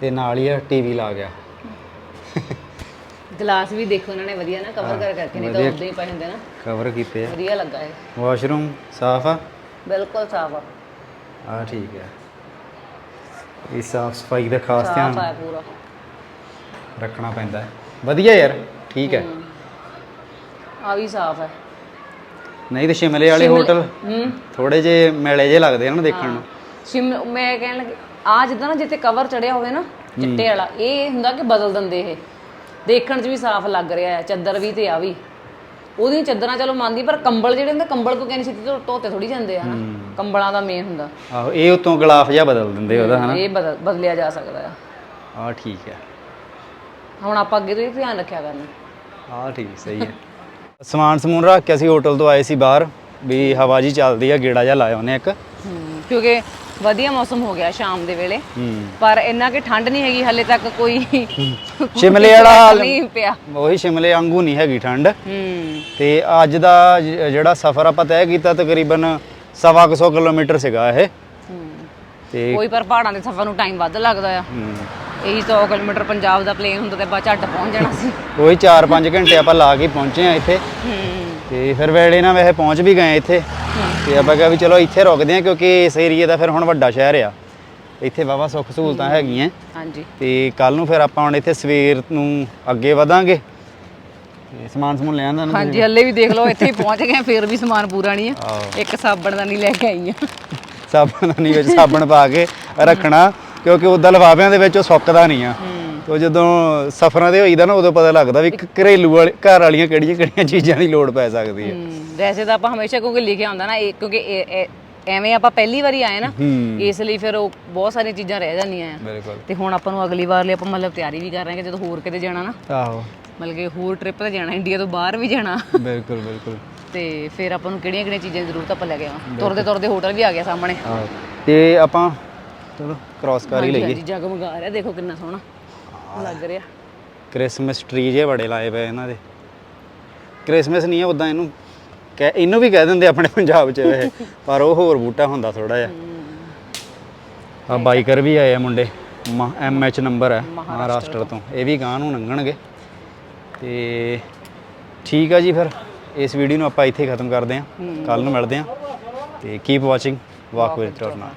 ਤੇ ਨਾਲ ਹੀ ਟੀਵੀ ਲਾ ਗਿਆ। ਗਲਾਸ ਵੀ ਦੇਖੋ ਇਹਨਾਂ ਨੇ ਵਧੀਆ ਨਾ ਕਵਰ ਕਰ ਕਰਕੇ ਨਹੀਂ ਤਾਂ ਵਧੀਆ। ਉਦਾਂ ਹੀ ਪਏ ਹੁੰਦੇ ਨਾ। ਕਵਰ ਕੀਤੇ ਆ। ਵਧੀਆ ਲੱਗਾ ਇਹ। ਵਾਸ਼ਰੂਮ ਸਾਫ਼ ਆ? ਬਿਲਕੁਲ ਸਾਫ਼ ਆ। ਆ ਠੀਕ ਹੈ ਇਹ ਸਾਫ਼ ਸਫ਼ਾਈ ਦਾ ਖਾਸ ਸਾਫ਼ ਧਿਆਨ ਆ ਪੂਰਾ। ਰੱਖਣਾ ਪੈਂਦਾ ਹੈ। ਵਧੀਆ ਯਾਰ ਠੀਕ ਹੈ। ਆ ਵੀ ਸਾਫ਼ ਹੈ। ਨਹੀਂ ਤੇ ਸ਼ਿਮਲੇ ਵਾਲੇ ਸ਼ਿਮਲੇ- ਹੋਟਲ ਹੂੰ। ਥੋੜੇ ਜੇ ਮੈਲੇ ਜੇ ਲੱਗਦੇ ਆ ਨਾ ਦੇਖਣ ਨੂੰ। ਸ਼ਿਮ ਮੈਂ ਕਹਿਣ ਲੱਗੀ ਆ ਜਿੱਦਾਂ ਨਾ ਜਿੱਤੇ ਕਵਰ ਚੜਿਆ ਹੋਵੇ ਨਾ ਚਿੱਟੇ ਵਾਲਾ ਇਹ ਹੁੰਦਾ ਕਿ ਬਦਲ ਦਿੰਦੇ ਇਹ। ਦੇਖਣ 'ਚ ਵੀ ਸਾਫ਼ ਲੱਗ ਰਿਹਾ ਹੈ ਚੱਦਰ ਵੀ ਤੇ ਆ ਵੀ। ਉਹਦੀਆਂ ਚੱਦਰਾਂ ਚਲੋ ਮੰਨਦੀ ਪਰ ਕੰਬਲ ਜਿਹੜੇ ਹੁੰਦੇ ਕੰਬਲ ਕੋ ਕਹਿੰਦੀ ਸਿੱਧੀ ਧੋ- ਧੋਤੇ ਥੋੜੀ ਜਾਂਦੇ ਆ ਨਾ। ਕੰਬਲਾਂ ਦਾ ਮੇਨ ਹੁੰਦਾ। ਆਹੋ ਇਹ ਉਤੋਂ ਗਲਾਫ ਜਿਹਾ ਬਦਲ ਦਿੰਦੇ ਉਹਦਾ ਹਨਾ? ਇਹ ਬਦਲ ਬਦਲਿਆ ਜਾ ਸਕਦਾ ਆ। ਆ ਠੀਕ ਹੈ। ਹੁਣ ਆਪਾਂ ਅੱਗੇ ਤੋਂ ਇਹ ਧਿਆਨ ਰੱਖਿਆ ਕਰਨਾ। ਆ ਠੀਕ ਸਹੀ ਹੈ। ਸਮਾਨ ਸਮੂਨ ਰੱਖ ਕੇ ਅਸੀਂ ਹੋਟਲ ਤੋਂ ਆਏ ਸੀ ਬਾਹਰ ਵੀ ਹਵਾ ਜੀ ਚੱਲਦੀ ਆ ਗੇੜਾ ਜਿਹਾ ਲਾਇਆ ਉਹਨੇ ਇੱਕ। ਹੂੰ ਕਿਉਂਕਿ ਵਧੀਆ ਮੌਸਮ ਹੋ ਗਿਆ ਸ਼ਾਮ ਦੇ ਵੇਲੇ। ਪਰ ਇੰਨਾ ਕਿ ਠੰਡ ਨਹੀਂ ਹੈਗੀ ਹਲੇ ਤੱਕ ਕੋਈ ਸ਼ਿਮਲੇ ਵਾਲਾ ਹਾਲ- ਨਹੀਂ ਪਿਆ। ਉਹੀ ਸ਼ਿਮਲੇ ਵਾਂਗੂ ਨਹੀਂ ਹੈਗੀ ਠੰਡ। ਤੇ ਅੱਜ ਦਾ ਜਿਹੜਾ ਸਫ਼ਰ ਆਪਾਂ ਤੈਅ ਕੀਤਾ ਤਕਰੀਬਨ ਸਵਾ ਕੁ ਸੌ ਕਿਲੋਮੀਟਰ ਸੀਗਾ ਇਹ। ਤੇ ਕੋਈ ਪਰ ਪਹਾੜਾਂ ਦੇ ਸਫ਼ਰ ਨੂੰ ਟਾਈਮ ਵੱਧ ਲੱਗਦਾ ਆ। ਇਹੀ 100 ਕਿਲੋਮੀਟਰ ਪੰਜਾਬ ਦਾ ਪਲੇਨ ਹੁੰਦਾ ਤੇ ਬਾ ਝੱਟ ਪਹੁੰਚ ਜਾਣਾ ਸੀ। ਉਹੀ 4-5 ਘੰਟੇ ਆਪਾਂ ਲਾ ਕੇ ਪਹੁੰਚੇ ਆ ਇੱਥੇ। ਤੇ ਫਿਰ ਵੇਲੇ ਨਾਲ ਵੈਸੇ ਪਹੁੰਚ ਵੀ ਗਏ ਇੱਥੇ। ਤੇ ਆਪਾਂ ਕਿਹਾ ਵੀ ਚਲੋ ਇੱਥੇ ਰੁਕਦੇ ਆ ਕਿਉਂਕਿ ਇਸ ਏਰੀਏ ਦਾ ਫਿਰ ਹੁਣ ਵੱਡਾ ਸ਼ਹਿਰ ਆ। ਇੱਥੇ ਵਾਵਾ ਸੁੱਖ ਸਹੂਲਤਾਂ ਹੈਗੀਆਂ। ਹਾਂਜੀ। ਤੇ ਕੱਲ ਨੂੰ ਫਿਰ ਆਪਾਂ ਹੁਣ ਇੱਥੇ ਸਵੇਰ ਨੂੰ ਅੱਗੇ ਵਧਾਂਗੇ। ਤੇ ਸਮਾਨ ਸਮੂਨ ਲੈ ਆਂਦਾ ਨਾ ਹਾਂਜੀ ਹੱਲੇ ਵੀ ਦੇਖ ਲਓ ਇੱਥੇ ਹੀ ਪਹੁੰਚ ਗਏ ਫਿਰ ਵੀ ਸਮਾਨ ਪੂਰਾ ਨਹੀਂ ਆ। ਆਹੋ। ਇੱਕ ਸਾਬਣ ਦਾ ਨਹੀਂ ਲੈ ਕੇ ਆਈ ਆ ਸਾਬਣ ਦਾ ਨਹੀਂ ਵਿੱਚ ਸਾਬਣ ਪਾ ਕੇ ਰੱਖਣਾ ਕਿਉਂਕਿ ਉਦਾਂ ਲਫਾਫਿਆਂ ਦੇ ਵਿੱਚ ਉਹ ਸੁੱਕਦਾ ਨਹੀਂ ਆ। ਤੋ ਜਦੋਂ ਸਫ਼ਰਾਂ ਤੇ ਹੋਈਦਾ ਨਾ ਉਦੋਂ ਪਤਾ ਲੱਗਦਾ ਵੀ ਘਰੇਲੂ ਵਾਲੇ ਘਰ ਵਾਲੀਆਂ ਕਿਹੜੀਆਂ ਕਿਹੜੀਆਂ ਚੀਜ਼ਾਂ ਦੀ ਲੋੜ ਪੈ ਸਕਦੀ ਹੈ ਵੈਸੇ ਤਾਂ ਆਪਾਂ ਹਮੇਸ਼ਾ ਕਿਉਂਕਿ ਲਿਖਿਆ ਹੁੰਦਾ ਨਾ ਇਹ ਕਿਉਂਕਿ ਇਹ- ਇਹ- ਐਵੇਂ ਆਪਾਂ ਪਹਿਲੀ ਵਾਰੀ ਆਏ ਨਾ ਇਸ ਲਈ ਫਿਰ ਉਹ ਬਹੁਤ ਸਾਰੀਆਂ ਚੀਜ਼ਾਂ ਰਹਿ ਜਾਂਦੀਆਂ ਆ। ਬਿਲਕੁਲ। ਤੇ ਹੁਣ ਆਪਾਂ ਨੂੰ ਅਗਲੀ ਵਾਰ ਲਈ ਆਪਾਂ ਮਤਲਬ ਤਿਆਰੀ ਵੀ ਕਰ ਰਹੇ ਹਾਂ ਕਿ ਜਦੋਂ ਹੋਰ ਕਿਤੇ ਜਾਣਾ ਨਾ ਆਹੋ। ਮਤਲਬ ਕਿ ਹੋਰ ਟ੍ਰਿਪ ਤੇ ਜਾਣਾ ਇੰਡੀਆ ਤੋਂ ਬਾਹਰ ਵੀ ਜਾਣਾ। ਬਿਲਕੁਲ ਬਿਲਕੁਲ। ਤੇ ਫਿਰ ਆਪਾਂ ਨੂੰ ਕਿਹੜੀਆਂ ਕਿਹੜੀਆਂ ਚੀਜ਼ਾਂ ਦੀ ਜ਼ਰੂਰਤ ਆਪਾਂ ਲੈ ਕੇ ਆਵਾਂ। ਤੁਰਦੇ ਤੁਰਦੇ ਹੋਟਲ ਵੀ ਆ ਗਿਆ ਸਾਹਮਣੇ। ਆਹੋ ਤੇ ਆਪਾਂ ਚਲੋ ਕ੍ਰਾਸ ਕਰ ਹੀ ਲਈਏ। ਹਾਂਜੀ, ਜਗਮਗਾ ਰਿਹਾ ਦੇਖੋ ਕਿੰਨਾ ਸੋਹਣਾ। ਲੱਗ ਰਿਹਾ। ਕ੍ਰਿਸਮਸ ਟਰੀ ਜੇ ਬੜੇ ਲਾਏ ਪਏ ਇਹਨਾਂ ਦੇ। ਕ੍ਰਿਸਮਸ ਨਹੀਂ ਹੈ ਉਦਾਂ ਇਹਨੂੰ ਕਹਿ ਇਹਨੂੰ ਵੀ ਕਹਿ ਦਿੰਦੇ ਆਪਣੇ ਪੰਜਾਬ 'ਚ ਇਹ ਪਰ ਉਹ ਹੋਰ ਬੂਟਾ ਹੁੰਦਾ ਥੋੜਾ ਜਿਹਾ। ਆ ਬਾਈਕਰ ਵੀ ਆਏ ਆ ਮੁੰਡੇ ਐਮ ਐਚ ਨੰਬਰ ਹੈ ਮਹਾਰਾਸ਼ਟਰ ਤੋਂ। ਇਹ ਵੀ ਗਾਂ ਨੂੰ ਲੰਘਣਗੇ ਤੇ ਠੀਕ ਆ ਜੀ ਫਿਰ ਇਸ ਵੀਡੀਓ ਨੂੰ ਆਪਾਂ ਇੱਥੇ ਖਤਮ ਕਰਦੇ ਹਾਂ। ਕੱਲ ਨੂੰ ਮਿਲਦੇ ਹਾਂ। ਤੇ ਕੀਪ ਵਾਚਿੰਗ ਵਾਕ ਵਿਦ ਟਰਨਾ